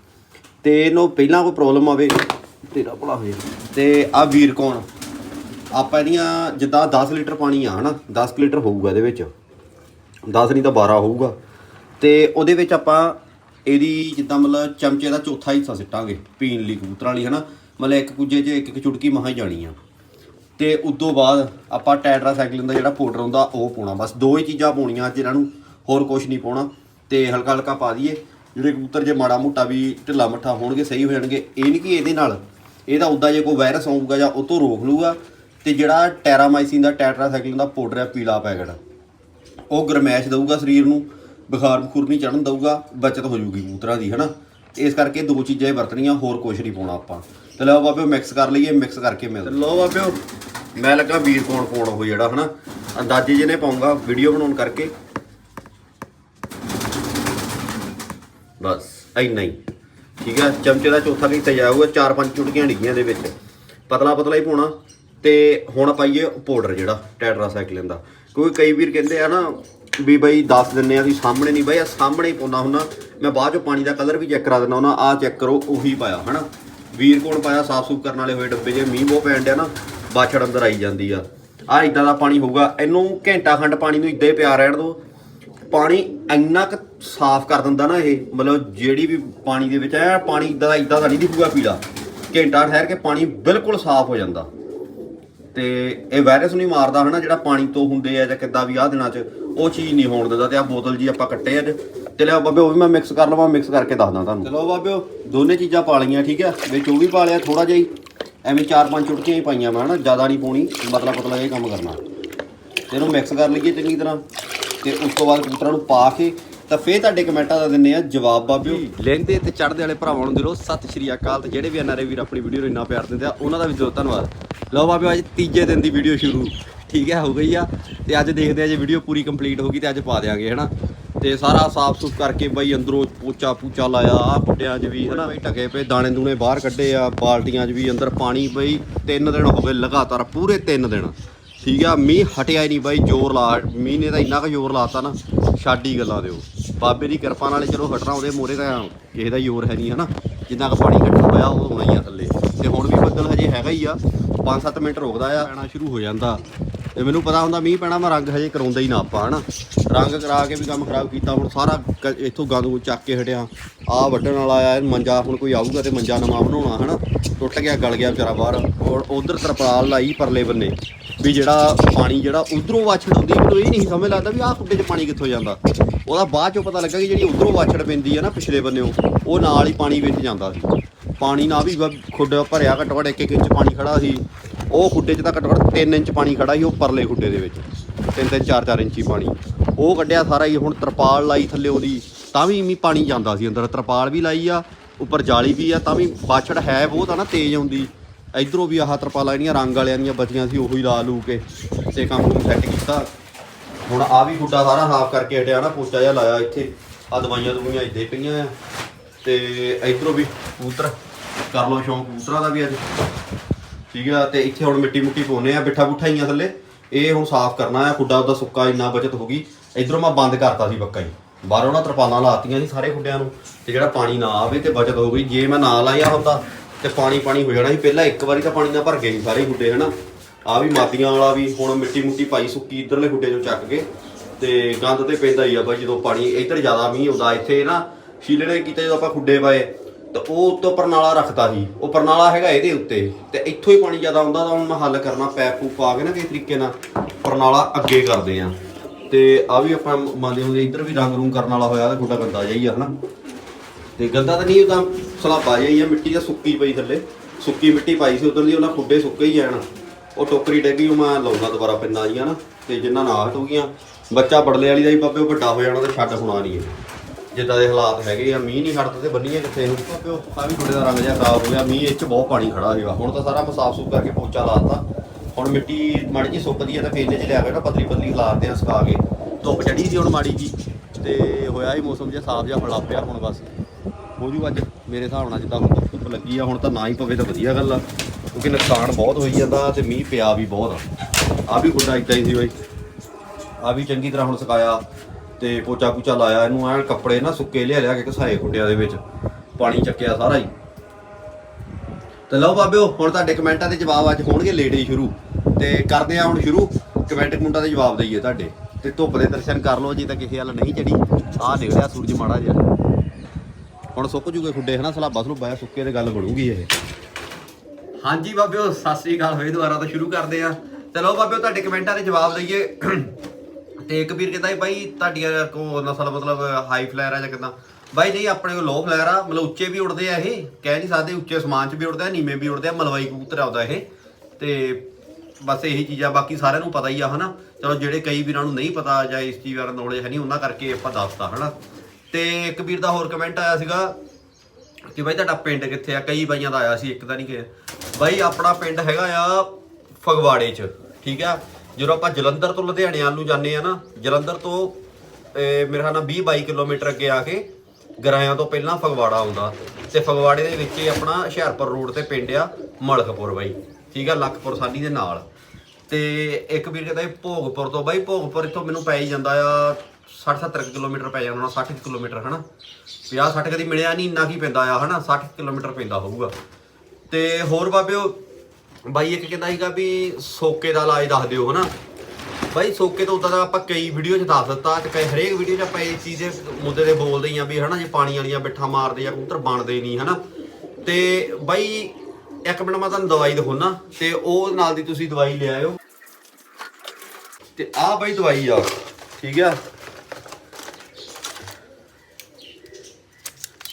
ਤੇ ਇਹਨੂੰ ਪਹਿਲਾਂ ਕੋਈ ਪ੍ਰੋਬਲਮ ਆਵੇ, ਤੇਰਾ ਭਲਾ ਹੋਏ। ਤੇ ਆ ਵੀਰ ਕੌਣ? ਆਪਾਂ ਇਹਦੀਆਂ ਜਿੱਦਾਂ 10 ਲੀਟਰ ਪਾਣੀ ਆ, ਹਨਾ? 10 ਕੁ ਲੀਟਰ ਹੋਊਗਾ ਇਹਦੇ ਵਿੱਚ। 10 ਨਹੀਂ ਤਾਂ 12 ਹੋਊਗਾ। ਤੇ ਉਹਦੇ ਵਿੱਚ ਆਪਾਂ ਇਹਦੀ ਜਿੱਦਾਂ ਮਤਲਬ ਚਮਚੇ ਦਾ ਚੌਥਾ ਹਿੱਸਾ ਸਿੱਟਾਂਗੇ, ਪੀਣ ਲਈ ਕਬੂਤਰਾਂ ਲਈ, ਹਨਾ? ਮਤਲਬ ਇੱਕ ਕੁਝੇ 'ਚ ਇੱਕ ਇੱਕ ਚੁਟਕੀ ਮਹਾ ਹੀ ਜਾਣੀ ਆ। ਤੇ ਉਦੋਂ ਬਾਅਦ ਆਪਾਂ ਟੈਟਰਾਸਾਈਕਲਿਨ ਦਾ ਜਿਹੜਾ ਪਾਊਡਰ ਹੁੰਦਾ, ਉਹ ਪਾਉਣਾ। ਬਸ ਦੋ ਹੀ ਚੀਜ਼ਾਂ ਪਾਉਣੀਆਂ, ਅੱਜ ਇਹਨਾਂ ਨੂੰ ਹੋਰ ਕੁਝ ਨਹੀਂ ਪਾਉਣਾ। ਤੇ ਹਲਕਾ ਹਲਕਾ ਪਾ ਦਈਏ। ਜਿਹੜੇ ਕਬੂਤਰ ਜੇ ਮਾੜਾ ਮੋਟਾ ਵੀ ਢਿੱਲਾ ਮੱਠਾ ਹੋਣਗੇ, ਸਹੀ ਹੋ ਜਾਣਗੇ। ਇਹ ਨਹੀਂ ਕਿ ਇਹਦੇ ਨਾਲ ਇਹਦਾ ਉਦਾਂ ਜੇ ਕੋਈ ਵਾਇਰਸ ਆਊਗਾ ਜਾਂ ਉਹ ਤੋਂ ਰੋਕ ਲੂਗਾ ਤੇ ਜਿਹੜਾ ਟੈਰਾਮਾਈਸਿਨ ਦਾ, ਟੈਟਰਾਸਾਈਕਲਿਨ ਦਾ ਪਾਊਡਰ ਹੈ ਪੀਲਾ ਪੈਕਟ। ਉਹ ਗਰਮੈਸ਼ ਦਊਗਾ ਸਰੀਰ ਨੂੰ, ਬੁਖਾਰ ਬਖੂਰ ਨਹੀਂ ਚੜਨ ਦਊਗਾ, ਬਚਤ ਹੋ ਜੂਗੀ ਕਬੂਤਰਾਂ ਦੀ, ਹਨਾ? ਇਸ ਕਰਕੇ ਦੋ ਚੀਜ਼ਾਂ ਹੀ ਵਰਤਣੀਆਂ, ਹੋਰ ਕੁਝ ਨਹੀਂ ਪਾਉਣਾ ਆਪਾਂ। ਤੇ ਲਓ ਬਾਬਿਓ ਮਿਕਸ ਕਰ ਲਈਏ ਮਿਕਸ ਕਰਕੇ ਮਿਲ ਲਓ ਬਾਬਿਓ। ਮੈਂ ਲੱਗਾ ਵੀਰ ਕੋਣ ਪਾਉਣ ਉਹ ਜਿਹੜਾ ਹਨਾ। ਅੰਦਾਜ਼ੇ ਜਿਹਨੇ ਪਾਉਂਗਾ ਵੀਡੀਓ ਬਣਾਉਣ ਕਰਕੇ। ਬਸ, ਇੰਨਾ ਹੀ। ਠੀਕ ਹੈ ਚਮਚੇ ਦਾ ਚੌਥਾ ਕੀਤਾ ਜਾਊਗਾ ਚਾਰ ਪੰਜ ਚੁਟਕੀਆਂ ਡਿੱਗੀਆਂ ਦੇ ਵਿੱਚ। ਪਤਲਾ ਪਤਲਾ ਹੀ ਪਾਉਣਾ। ਤੇ ਹੁਣ ਪਾਈਏ ਪਾਊਡਰ ਜਿਹੜਾ ਟੈਟਰਾਸਾਈਕਲਿਨ ਦਾ। ਕਿਉਂਕਿ ਕਈ ਵੀਰ ਕਹਿੰਦੇ ਆ ਨਾ ਵੀ ਬਈ ਦੱਸ ਦਿੰਨੇ ਆ ਵੀ ਸਾਹਮਣੇ ਨਹੀਂ ਬਈ ਆ ਸਾਹਮਣੇ ਹੀ ਪਾਉਣਾ ਹੁੰਦਾ। ਮੈਂ ਬਾਅਦ ਚੋਂ ਪਾਣੀ ਦਾ ਕਲਰ ਵੀ ਚੈੱਕ ਕਰਾ ਦਿੰਦਾ ਉਹਨਾਂ ਆ ਚੈੱਕ ਕਰੋ, ਉਹੀ ਪਾਇਆ, ਹਨਾ। ਵੀਰ ਕੋਣ ਪਾਇਆ ਸਾਫ਼ ਸੂਫ ਕਰਨ ਵਾਲੇ ਹੋਏ ਡੱਬੇ ਜੇ, ਮੀਂਹ ਬਹੁਤ ਪੈਣ ਡਿਆ ਨਾ। ਬਾਛੜ ਅੰਦਰ ਆਈ ਜਾਂਦੀ ਆ। ਆ ਇਦਾਂ ਦਾ ਪਾਣੀ ਹੋਊਗਾ, ਇਹਨੂੰ ਘੰਟਾ ਖੰਡ ਪਾਣੀ ਨੂੰ ਇਦਾਂ ਹੀ ਪਿਆ ਰਹਿਣ ਦਿਓ। ਪਾਣੀ ਇੰਨਾ ਕੁ ਸਾਫ਼ ਕਰ ਦਿੰਦਾ ਨਾ ਇਹ, ਮਤਲਬ ਜਿਹੜੀ ਵੀ ਪਾਣੀ ਦੇ ਵਿੱਚ ਐ, ਪਾਣੀ ਇਦਾਂ ਦਾ ਇਦਾਂ ਦਾ ਨਹੀਂ ਦਿਖੂਗਾ ਪੀਲਾ। ਘੰਟਾ ਠਹਿਰ ਕੇ ਪਾਣੀ ਬਿਲਕੁਲ ਸਾਫ਼ ਹੋ ਜਾਂਦਾ। ਤੇ ਇਹ ਵਾਇਰਸ ਨਹੀਂ ਮਾਰਦਾ ਹਨਾ, ਜਿਹੜਾ ਪਾਣੀ ਤੋਂ ਹੁੰਦੇ ਆ ਜਾਂ ਕਿੱਦਾਂ ਵੀ ਆਹ ਦਿਨਾਂ 'ਚ, ਉਹ ਚੀਜ਼ ਨਹੀਂ ਹੋਣ ਦਿੰਦਾ। ਤੇ ਆ ਬੋਤਲ ਜੀ ਆਪਾਂ ਕੱਟੇ ਅੱਜ। ਤੇ ਲਿਆ ਬਾਬੇ, ਉਹ ਵੀ ਮੈਂ ਮਿਕਸ ਕਰ ਲਵਾਂ ਮਿਕਸ ਕਰਕੇ ਦੱਸਦਾ ਤੁਹਾਨੂੰ। ਚਲੋ ਬਾਬਿਓ, ਦੋਨੇ ਚੀਜ਼ਾਂ ਪਾ ਲਈਆਂ, ਠੀਕ ਆ? ਵਿੱਚ ਉਹ ਵੀ ਪਾ ਲਿਆ ਥੋੜਾ ਜਿਹਾ ਹੀ। ਐਵੇਂ ਚਾਰ ਪੰਜ ਚੁਟਕੀਆਂ ਹੀ ਪਾਈਆਂ ਮੈਂ, ਹਨਾ? ਜ਼ਿਆਦਾ ਨਹੀਂ ਪਾਉਣੀ ਪਤਲਾ ਪਤਲਾ ਇਹ ਕੰਮ ਕਰਨਾ। ਤੇ ਇਹਨੂੰ ਮਿਕਸ ਕਰ ਲਈਏ ਚੰਗੀ ਤਰ੍ਹਾਂ। ਤੇ ਉਸ ਤੋਂ ਬਾਅਦ ਕਬੂਤਰਾਂ ਨੂੰ ਪਾ ਕੇ, ਤਾਂ ਫੇਰ ਤੁਹਾਡੇ ਕਮੈਂਟਾਂ ਦਾ ਦਿੰਨੇ ਆ, ਜਵਾਬ ਬਾਬਿਓ। ਲੈਂਦੇ ਤੇ ਚੜਦੇ ਵਾਲੇ ਭਰਾਵਾਂ ਨੂੰ ਦਿਲੋਂ, ਸਤਿ ਸ਼੍ਰੀ ਅਕਾਲ। ਤੇ ਜਿਹੜੇ ਵੀ ਐਨਆਰਏ ਵੀਰ ਆਪਣੀ ਵੀਡੀਓ ਨੂੰ ਇੰਨਾ ਪਿਆਰ ਦਿੰਦੇ ਆ, ਉਹਨਾਂ ਦਾ ਵੀ ਦਿਲੋਂ ਧੰਨਵਾਦ। ਲਓ ਬਾਬਿਓ, ਅੱਜ ਤੀਜੇ ਦਿਨ ਦੀ ਵੀਡੀਓ ਸ਼ੁਰੂ। ਠੀਕ ਹੈ, ਹੋ ਗਈ ਆ। ਤੇ ਅੱਜ ਦੇਖਦੇ ਆ ਜੇ ਵੀਡੀਓ ਪੂਰੀ ਕੰਪਲੀਟ ਹੋ ਗਈ ਤੇ ਅੱਜ ਪਾ ਦੇਾਂਗੇ ਹਨਾ? ਤੇ ਸਾਰਾ ਸਾਫ਼ ਸੁਥ ਕਰਕੇ ਬਈ ਅੰਦਰੋਂ ਪੋਚਾ ਪੂਚਾ ਲਾਇਆ ਆ ਕੁੱਟਿਆਂ 'ਚ ਵੀ ਹਨਾ? ਬਈ ਢਕੇ ਪਏ ਦਾਣੇ ਦੂਣੇ ਬਾਹਰ ਕੱਢੇ ਆ ਬਾਲਟੀਆਂ 'ਚ ਵੀ ਅੰਦਰ ਪਾਣੀ ਬਈ ਤਿੰਨ ਦਿਨ ਹੋ ਗਏ ਲਗਾਤਾਰ ਪੂਰੇ ਤਿੰਨ ਦਿਨ। ਠੀਕ ਆ ਮੀਂਹ ਹਟਿਆ ਹੀ ਨਹੀਂ ਬਾਈ ਜ਼ੋਰ ਲਾ ਮੀਂਹ ਨੇ ਤਾਂ ਇੰਨਾ ਕੁ ਜ਼ੋਰ ਲਾਤਾ ਨਾ ਛੱਡ ਗੱਲਾਂ ਦਿਓ। ਬਾਬੇ ਦੀ ਕਿਰਪਾ ਨਾਲੇ ਚਲੋ ਹਟਣਾ ਉਹਦੇ ਮੋਰੇ ਤਾਂ ਕਿਸੇ ਦਾ ਜ਼ੋਰ ਹੈ ਨਹੀਂ ਹਨਾ? ਜਿੰਨਾ ਕੁ ਪਾਣੀ ਇਕੱਠਾ ਹੋਇਆ ਉਹ ਹੋਣਾ ਹੀ ਆ ਥੱਲੇ। ਤੇ ਹੁਣ ਵੀ ਬੱਦਲ ਹਜੇ ਹੈਗਾ ਹੀ ਆ 5-7 ਮਿੰਟ ਰੁਕਦਾ ਆ ਪੈਣਾ ਸ਼ੁਰੂ ਹੋ ਜਾਂਦਾ। ਤੇ ਮੈਨੂੰ ਪਤਾ ਹੁੰਦਾ ਮੀਂਹ ਪੈਣਾ, ਮੈਂ ਰੰਗ ਹਜੇ ਕਰਾਉਂਦਾ ਹੀ ਨਾ ਆਪਾਂ, ਹਨਾ। ਰੰਗ ਕਰਾ ਕੇ ਵੀ ਕੰਮ ਖਰਾਬ ਕੀਤਾ, ਹੁਣ ਸਾਰਾ ਕ- ਇੱਥੋਂ ਗੰਦ ਚੱਕ ਕੇ ਹਟਿਆ। ਆ ਵੱਢਣ ਵਾਲਾ ਆ ਮੰਜਾ ਹੁਣ ਕੋਈ ਆਊਗਾ ਤੇ ਮੰਜਾ ਨਵਾਂ ਬਣਾਉਣਾ, ਹਨਾ। ਟੁੱਟ ਗਿਆ, ਗਲ ਗਿਆ ਵਿਚਾਰਾ ਬਾਹਰ। ਔਰ ਉਧਰ ਤਰਪਾਲ ਲਾਈ ਪਰਲੇ ਬੰਨੇ, ਵੀ ਜਿਹੜਾ ਪਾਣੀ ਜਿਹੜਾ ਉਧਰੋਂ ਵਾਛੜ ਹੁੰਦੀ ਮੈਨੂੰ ਇਹ ਨਹੀਂ ਸਮਝ ਲੱਗਦਾ ਵੀ ਆਹ ਖੁੱਡੇ 'ਚ ਪਾਣੀ ਕਿੱਥੋਂ ਜਾਂਦਾ। ਉਹਦਾ ਬਾਅਦ 'ਚੋਂ ਪਤਾ ਲੱਗਾ ਕਿ ਜਿਹੜੀ ਉਧਰੋਂ ਵਾਛੜ ਪੈਂਦੀ ਆ ਨਾ ਪਿਛਲੇ ਬੰਨਿਓ ਉਹ ਨਾਲ ਹੀ ਪਾਣੀ ਵਿੱਚ ਜਾਂਦਾ ਸੀ। ਪਾਣੀ ਨਾਲ ਵੀ ਬ- ਖੁੱਡ ਭਰਿਆ ਘੱਟੋ ਘੱਟ ਇੱਕ ਇੱਕ ਇੰਚ ਪਾਣੀ ਖੜਾ ਸੀ। ਉਹ ਖੁੱਡੇ 'ਚ ਤਾਂ ਘੱਟੋ ਘੱਟ 3 ਇੰਚ ਪਾਣੀ ਖੜਾ ਸੀ, ਉਹ ਪਰਲੇ ਖੁੱਡੇ ਦੇ ਵਿੱਚ। 3-3 4-4 ਇੰਚੀ ਪਾਣੀ। ਉਹ ਕੱਢਿਆ ਸਾਰਾ ਹੀ, ਹੁਣ ਤਰਪਾਲ ਲਾਈ ਥੱਲੇ ਉਹਦੀ, ਤਾਂ ਵੀ ਵੀ ਪਾਣੀ ਜਾਂਦਾ ਸੀ ਅੰਦਰ। ਤਰਪਾਲ ਵੀ ਲਾਈ ਆ, ਉੱਪਰ ਜਾਲੀ ਵੀ ਆ, ਤਾਂ ਵੀ ਬਾਛੜ ਹੈ ਬਹੁਤ ਆ ਨਾ, ਤੇਜ਼ ਆਉਂਦੀ। ਇਧਰੋਂ ਵੀ ਆਹ ਤਰਪਾਲਾਂ ਜਿਹੜੀਆਂ ਰੰਗ ਵਾਲਿਆਂ ਦੀਆਂ ਬਚੀਆਂ ਸੀ, ਉਹੀ ਲਾ ਲੂ ਕੇ ਤੇ ਕੰਮ ਨੂੰ ਸੈੱਟ ਕੀਤਾ। ਹੁਣ ਆ ਵੀ ਖੁੱਡਾ ਸਾਰਾ ਸਾਫ਼ ਕਰਕੇ ਹਟਿਆ ਨਾ, ਪੋਚਾ ਜਿਹਾ ਲਾਇਆ ਇੱਥੇ। ਆ ਦਵਾਈਆਂ ਦਵਾਈਆਂ ਇੱਦਾਂ ਪਈਆਂ ਆ। ਤੇ ਇਧਰੋਂ ਵੀ ਕਬੂਤਰ, ਕਰ ਲੋ ਸ਼ੌਂਕ ਕਬੂਤਰਾਂ ਦਾ ਵੀ ਅੱਜ। ਠੀਕ ਆ ਤੇ ਇੱਥੇ ਹੁਣ ਮਿੱਟੀ ਮੁੱਟੀ ਪਾਉਨੇ ਆ ਬਿੱਠਾ ਬੁੱਠਾ ਹੀ ਆ ਥੱਲੇ। ਇਹ ਹੁਣ ਸਾਫ਼ ਕਰਨਾ ਆ, ਖੁੱਡਾ ਉਹਦਾ ਸੁੱਕਾ ਇੰਨਾ ਬਚਤ ਹੋ ਗਈ। ਇਧਰੋਂ ਮੈਂ ਬੰਦ ਕਰਤਾ ਸੀ ਪੱਕਾ ਹੀ। ਬਾਹਰੋਂ ਨਾ ਤਰਪਾਲਾਂ ਲਾਤੀਆਂ ਸੀ ਸਾਰੇ ਖੁੱਡਿਆਂ ਨੂੰ, ਤੇ ਜਿਹੜਾ ਪਾਣੀ ਨਾ ਆਵੇ ਤੇ ਬਚਤ ਹੋ ਗਈ। ਜੇ ਮੈਂ ਨਾ ਲਾਇਆ ਹੁੰਦਾ ਤੇ ਪਾਣੀ ਪਾਣੀ ਹੋ ਜਾਣਾ ਸੀ। ਪਹਿਲਾਂ ਇੱਕ ਵਾਰੀ ਤਾਂ ਪਾਣੀ ਨਾਲ ਭਰ ਗਏ ਸੀ ਸਾਰੇ ਖੁੱਡੇ, ਹਨਾ? ਆ ਵੀ ਮਾਦੀਆਂ ਵਾਲਾ ਵੀ ਹੁਣ ਮਿੱਟੀ ਮੁੱਟੀ ਪਾਈ ਸੁੱਕੀ ਇਧਰਲੇ ਖੁੱਡੇ ਚੋਂ ਚੱਕ ਕੇ, ਤੇ ਗੰਦ ਤੇ ਪੈਂਦਾ ਹੀ ਆ ਬਾਈ ਜਦੋਂ ਪਾਣੀ ਇੱਧਰ ਜ਼ਿਆਦਾ ਮੀਂਹ ਹੁੰਦਾ ਇੱਥੇ ਨਾ ਸ਼ੀਲੇ ਨੇ ਕੀਤਾ ਜਦੋਂ ਆਪਾਂ ਖੁੱਡੇ ਪਾਏ ਤਾਂ ਉਹ ਉੱਤੋਂ ਪਰਨਾਲਾ ਰੱਖਤਾ ਸੀ। ਉਹ ਪਰਨਾਲਾ ਹੈਗਾ ਇਹਦੇ ਉੱਤੇ। ਤੇ ਇੱਥੋਂ ਹੀ ਪਾਣੀ ਜ਼ਿਆਦਾ ਆਉਂਦਾ ਤਾਂ ਹੁਣ ਮੈਂ ਹੱਲ ਕਰਨਾ, ਪੈਪ ਪੂਪ ਪਾ ਕੇ ਨਾ ਕਿਸੇ ਤਰੀਕੇ ਨਾਲ ਪਰਨਾਲਾ ਅੱਗੇ ਕਰਦੇ ਆ ਤੇ ਆ ਵੀ ਆਪਾਂ ਮੰਨਦੇ ਹੁੰਦੇ ਇੱਧਰ ਵੀ ਰੰਗ ਰੂੰਗ ਕਰਨ ਵਾਲਾ ਹੋਇਆ ਤਾਂ ਗੁੱਡਾ ਗੰਦਾ ਜਾਈ ਆ, ਹਨਾ। ਤੇ ਗੰਦਾ ਤਾਂ ਨਹੀਂ ਉਦਾਂ ਸਲਾਬਾ ਜਾਈ ਆ, ਮਿੱਟੀ ਤਾਂ ਸੁੱਕੀ ਪਈ ਥੱਲੇ। ਸੁੱਕੀ ਮਿੱਟੀ ਪਾਈ ਸੀ ਉਧਰ ਦੀ ਉਹਨਾਂ ਖੁੱਡੇ ਸੁੱਕੇ ਹੀ ਜਾਣ ਉਹ ਟੋਕਰੀ ਡੈਗੀ, ਉਹ ਮੈਂ ਲਾਉਣਾ ਦੁਬਾਰਾ ਪਿੰਨਾ ਜੀਆਂ ਨਾ ਤੇ ਜਿੰਨਾ ਨਾ ਹਟ ਗਈਆਂ, ਬੱਚਾ ਬੜਲੇ ਵਾਲੀ ਦਾ ਹੀ ਬਾਬੇ, ਉਹ ਵੱਡਾ ਹੋ ਜਾਣਾ ਤੇ ਛੱਡ ਹੋਣਾ ਨਹੀਂ ਹੈ ਜਿੱਦਾਂ ਦੇ ਹਾਲਾਤ ਹੈਗੇ ਆ, ਮੀਂਹ ਨਹੀਂ ਹਟਦਾ ਤੇ ਬੰਨੀਏ ਕਿੱਥੇ ਨੂੰ ਬਾਬੇ ਉਹ ਆ ਵੀ ਗੁੱਡੇ ਦਾ ਰੰਗ ਜਿਹਾ ਖਰਾਬ ਹੋ ਗਿਆ, ਮੀਂਹ ਇਹ ਚ ਬਹੁਤ ਪਾਣੀ ਖੜਾ ਹੋਇਆ ਹੁਣ ਤਾਂ ਸਾਰਾ ਮੈਂ ਸਾਫ਼ ਸੁਥਰਾ ਕਰਕੇ ਪੋਚਾ ਲਾਤਾ ਹੁਣ ਮਿੱਟੀ ਮਾੜੀ ਜੀ ਸੁੱਕਦੀ ਆ ਤਾਂ ਫੇਰ ਚ ਲਿਆ ਕੇ ਨਾ ਪਤਲੀ ਪਤਲੀ ਖਲਾਰਦੇ ਆ ਸੁਕਾ ਕੇ ਧੁੱਪ ਚੜੀ ਸੀ ਹੁਣ ਮਾੜੀ ਜੀ ਤੇ ਹੋਇਆ ਹੀ ਮੌਸਮ ਜਿਹਾ ਸਾਫ਼ ਜਿਹਾ ਫੜਾ ਪਿਆ ਹੁਣ ਬਸ। ਹੋ ਜੂ ਅੱਜ ਮੇਰੇ ਹਿਸਾਬ ਨਾਲ ਜਿੱਦਾਂ ਹੁਣ ਧੁੱਪ ਲੱਗੀ ਆ, ਹੁਣ ਤਾਂ ਨਾ ਹੀ ਪਵੇ ਤਾਂ ਵਧੀਆ ਗੱਲ ਆ, ਕਿਉਂਕਿ ਨੁਕਸਾਨ ਬਹੁਤ ਹੋਈ ਜਾਂਦਾ ਤੇ ਮੀਂਹ ਪਿਆ ਵੀ ਬਹੁਤ ਆ। ਆ ਵੀ ਗੁੱਡਾ ਇਦਾਂ ਹੀ ਸੀ ਬਈ ਆ ਵੀ ਚੰਗੀ ਤਰ੍ਹਾਂ ਹੁਣ ਸੁਕਾਇਆ। ਤੇ ਪੋਚਾ ਪੂਚਾ ਲਾਇਆ ਇਹਨੂੰ, ਐਨ ਕੱਪੜੇ ਨਾ ਸੁੱਕੇ ਲਿਆ ਲਿਆ ਕੇ ਘਸਾਏ ਖੁੱਡਿਆਂ ਦੇ ਵਿੱਚ, ਪਾਣੀ ਚੱਕਿਆ ਸਾਰਾ ਹੀ। ਤੇ ਲਓ ਬਾਬਿਓ, ਹੁਣ ਤੁਹਾਡੇ ਕਮੈਂਟਾਂ ਦੇ ਜਵਾਬ ਅੱਜ ਹੋਣਗੇ ਲੇਟ ਹੀ ਸ਼ੁਰੂ। ਤੇ ਕਰਦੇ ਆ ਹੁਣ ਸ਼ੁਰੂ, ਕਮੈਂਟ ਕਮੁੰਟਾਂ ਦੇ ਜਵਾਬ ਦਈਏ ਤੁਹਾਡੇ। ਤੇ ਧੁੱਪ ਦੇ ਦਰਸ਼ਨ ਕਰ ਲਓ ਜੀ ਤਾਂ ਕਿਸੇ ਹੱਲ ਨਹੀਂ ਚੜੀ ਆਹ ਨਿਕਲਿਆ ਸੂਰਜ ਮਾੜਾ ਜਿਹਾ। ਹੁਣ ਸੁੱਕ ਜੂਗੇ ਖੁੱਡੇ, ਹਨਾ? ਸਲਾਬਾ ਸਲੂਬਾ ਆ ਸੁੱਕੇ ਤੇ ਗੱਲ ਬਣੂਗੀ ਇਹ। ਹਾਂਜੀ ਬਾਬਿਓ, ਸਤਿ ਸ੍ਰੀ ਅਕਾਲ। ਹੋਏ ਦੁਬਾਰਾ ਤੋਂ ਸ਼ੁਰੂ ਕਰਦੇ ਆ ਚਲੋ ਬਾਬਿਓ, ਤੁਹਾਡੇ ਕਮੈਂਟਾਂ ਦੇ ਜਵਾਬ ਦਈਏ। ਤੇ ਇੱਕ ਵੀਰ ਕਹਿੰਦਾ ਸੀ, ਬਾਈ ਤੁਹਾਡੀਆਂ ਕੋ ਨਸਲ ਮਤਲਬ ਹਾਈ ਫਲਾਇਰ ਆ ਜਾਂ ਕਿਦਾਂ? ਬਾਈ ਨਹੀਂ, ਆਪਣੇ ਕੋਲ ਲੋ ਫਲਾਇਰ ਆ, ਮਤਲਬ ਉੱਚੇ ਵੀ ਉੜਦੇ ਆ ਇਹ, ਕਹਿ ਨਹੀਂ ਸਕਦੇ ਉੱਚੇ ਸਮਾਨ 'ਚ ਵੀ ਉੜਦੇ ਆ, ਨੀਵੇਂ ਵੀ ਉੜਦੇ ਆ, ਮਲਵਾਈ ਕਬੂਤਰ ਆਉਂਦਾ ਇਹ। ਤੇ ਬਸ ਇਹੀ ਚੀਜ਼ਾਂ, ਬਾਕੀ ਸਾਰਿਆਂ ਨੂੰ ਪਤਾ ਹੀ ਆ, ਹਨਾ? ਚਲੋ ਜਿਹੜੇ ਕਈ ਵੀਰਾਂ ਨੂੰ ਨਹੀਂ ਪਤਾ ਜਾਂ ਇਸ ਚੀਜ਼ ਬਾਰੇ ਨੌਲੇਜ ਹੈ ਨਹੀਂ, ਉਹਨਾਂ ਕਰਕੇ ਆਪਾਂ ਦੱਸਤਾ, ਹਨਾ? ਤੇ ਇੱਕ ਵੀਰ ਦਾ ਹੋਰ ਕਮੈਂਟ ਆਇਆ ਸੀਗਾ ਕਿ ਬਾਈ ਤੁਹਾਡਾ ਪਿੰਡ ਕਿੱਥੇ ਆ? ਕਈ ਬਾਈਆਂ ਦਾ ਆਇਆ ਸੀ, ਇੱਕ ਤਾਂ ਨਹੀਂ ਕਿ। ਬਾਈ ਆਪਣਾ ਪਿੰਡ ਹੈਗਾ ਆ ਫਗਵਾੜੇ 'ਚ, ਠੀਕ ਆ? ਜਦੋਂ ਆਪਾਂ ਜਲੰਧਰ ਤੋਂ ਲੁਧਿਆਣੇ ਵੱਲ ਨੂੰ ਜਾਂਦੇ ਆ ਨਾ, ਜਲੰਧਰ ਤੋਂ ਇਹ ਮੇਰੇ ਖਿਆਲ ਨਾਲ 20 22 ਕਿਲੋਮੀਟਰ ਅੱਗੇ ਆ ਕੇ ਗਰਾਇਆਂ ਤੋਂ ਪਹਿਲਾਂ ਫਗਵਾੜਾ ਆਉਂਦਾ। ਤੇ ਫਗਵਾੜੇ ਦੇ ਵਿੱਚ ਹੀ ਆਪਣਾ ਹੁਸ਼ਿਆਰਪੁਰ ਰੋਡ ਤੇ ਪਿੰਡ ਆ ਮਲਕਪੁਰ ਬਾਈ। ਠੀਕ ਆ, ਲਖਪੁਰ ਸਾਡੀ ਦੇ ਨਾਲ। ਤੇ ਇੱਕ ਵੀਰ ਕਹਿੰਦਾ ਭੋਗਪੁਰ ਤੋਂ, ਬਾਈ ਭੋਗਪੁਰ ਇੱਥੋਂ ਮੈਨੂੰ ਪੈ ਹੀ ਜਾਂਦਾ ਆ 60 70 ਕਿਲੋਮੀਟਰ ਪੈ ਜਾਂਦਾ 60 ਕਿਲੋਮੀਟਰ, ਹਨਾ? 50 60 ਕਦੀ ਮਿਲਿਆ ਨਹੀਂ ਇੰਨਾ ਕੀ ਪੈਂਦਾ ਆ, ਹਨਾ? 60 ਕਿਲੋਮੀਟਰ ਪੈਂਦਾ ਹੋਊਗਾ। ਤੇ ਹੋਰ ਬਾਬਿਓ ਬਾਈ ਇੱਕ ਕਹਿੰਦਾ ਸੀਗਾ ਵੀ ਸੋਕੇ ਦਾ ਇਲਾਜ ਦੱਸ ਦਿਓ, ਹਨਾ? ਬਾਈ ਸੋਕੇ ਤੋਂ ਉਦਾਂ ਦਾ ਆਪਾਂ ਕਈ ਵੀਡੀਓ 'ਚ ਦੱਸ ਦਿੱਤਾ ਤੇ ਕਈ ਹਰੇਕ ਵੀਡੀਓ 'ਚ ਆਪਾਂ ਇਸ ਚੀਜ਼ ਦੇ ਮੁੱਦੇ ਤੇ ਬੋਲਦੇ ਹੀ ਆ ਵੀ, ਹਨਾ, ਜੇ ਪਾਣੀ ਵਾਲੀਆਂ ਬਿੱਠਾਂ ਮਾਰਦੇ ਆ ਕਬੂਤਰ ਬਣਦੇ ਨਹੀਂ, ਹਨਾ? ਤੇ ਬਾਈ ਇੱਕ ਮਿੰਟ ਮੈਂ ਤੁਹਾਨੂੰ ਦਵਾਈ ਦਿਖਾਉਣਾ ਤੇ ਉਹ ਨਾਲ ਦੀ ਤੁਸੀਂ ਦਵਾਈ ਲੈ ਆਇਓ। ਤੇ ਆਹ ਬਾਈ ਦਵਾਈ ਆ, ਠੀਕ ਆ?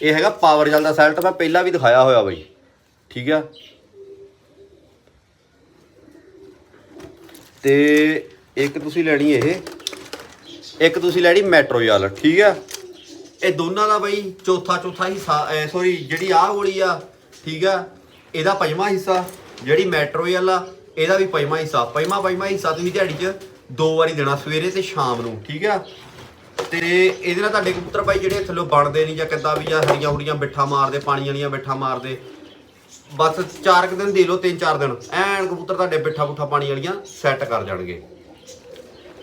ਇਹ ਹੈਗਾ ਪਾਵਰ ਜਲ ਦਾ ਸੈਲਟ ਮੈਂ ਪਹਿਲਾਂ ਵੀ ਦਿਖਾਇਆ ਹੋਇਆ ਬਾਈ, ਠੀਕ ਆ? ਤੇ ਇੱਕ ਤੁਸੀਂ ਲੈਣੀ ਇਹ, ਇੱਕ ਤੁਸੀਂ ਲੈਣੀ ਮੈਟਰੋ ਜਲ ਠੀਕ ਆ? ਇਹ ਦੋਨਾਂ ਦਾ ਬਾਈ ਚੌਥਾ ਚੌਥਾ ਹਿੱਸਾ ਸੌਰੀ ਜਿਹੜੀ ਆਹ ਗੋਲੀ ਆ, ਠੀਕ ਆ? ਇਹਦਾ ਪੰਜਵਾਂ ਹਿੱਸਾ, ਜਿਹੜੀ ਮੈਟਰੋ ਜਲ ਆ ਇਹਦਾ ਵੀ ਪੰਜਵਾਂ ਹਿੱਸਾ। ਪੰਜਵਾਂ ਪੰਜਵਾਂ ਹਿੱਸਾ ਤੁਸੀਂ ਦਿਹਾੜੀ 'ਚ ਦੋ ਵਾਰੀ ਦੇਣਾ ਸਵੇਰੇ ਤੇ ਸ਼ਾਮ ਨੂੰ, ਠੀਕ ਆ? ਤੇ ਇਹਦੇ ਨਾਲ ਤੁਹਾਡੇ ਕਬੂਤਰ ਬਾਈ ਜਿਹੜੇ ਥੱਲੇ ਬਣਦੇ ਨਹੀਂ ਜਾਂ ਕਿੱਦਾਂ ਵੀ ਜਾਂ ਹਰੀਆਂ ਹੁਰੀਆਂ ਬਿੱਠਾ ਮਾਰਦੇ, ਪਾਣੀ ਵਾਲੀਆਂ ਬਿੱਠਾ ਮਾਰਦੇ ਬਸ ਚਾਰ ਕੁ ਦਿਨ ਦੇ ਲਓ, ਤਿੰਨ ਚਾਰ ਦਿਨ। ਐਨ ਕਬੂਤਰ ਤੁਹਾਡੇ ਬਿੱਠਾ ਬੁੱਠਾ ਪਾਣੀ ਵਾਲੀਆਂ ਸੈੱਟ ਕਰ ਜਾਣਗੇ।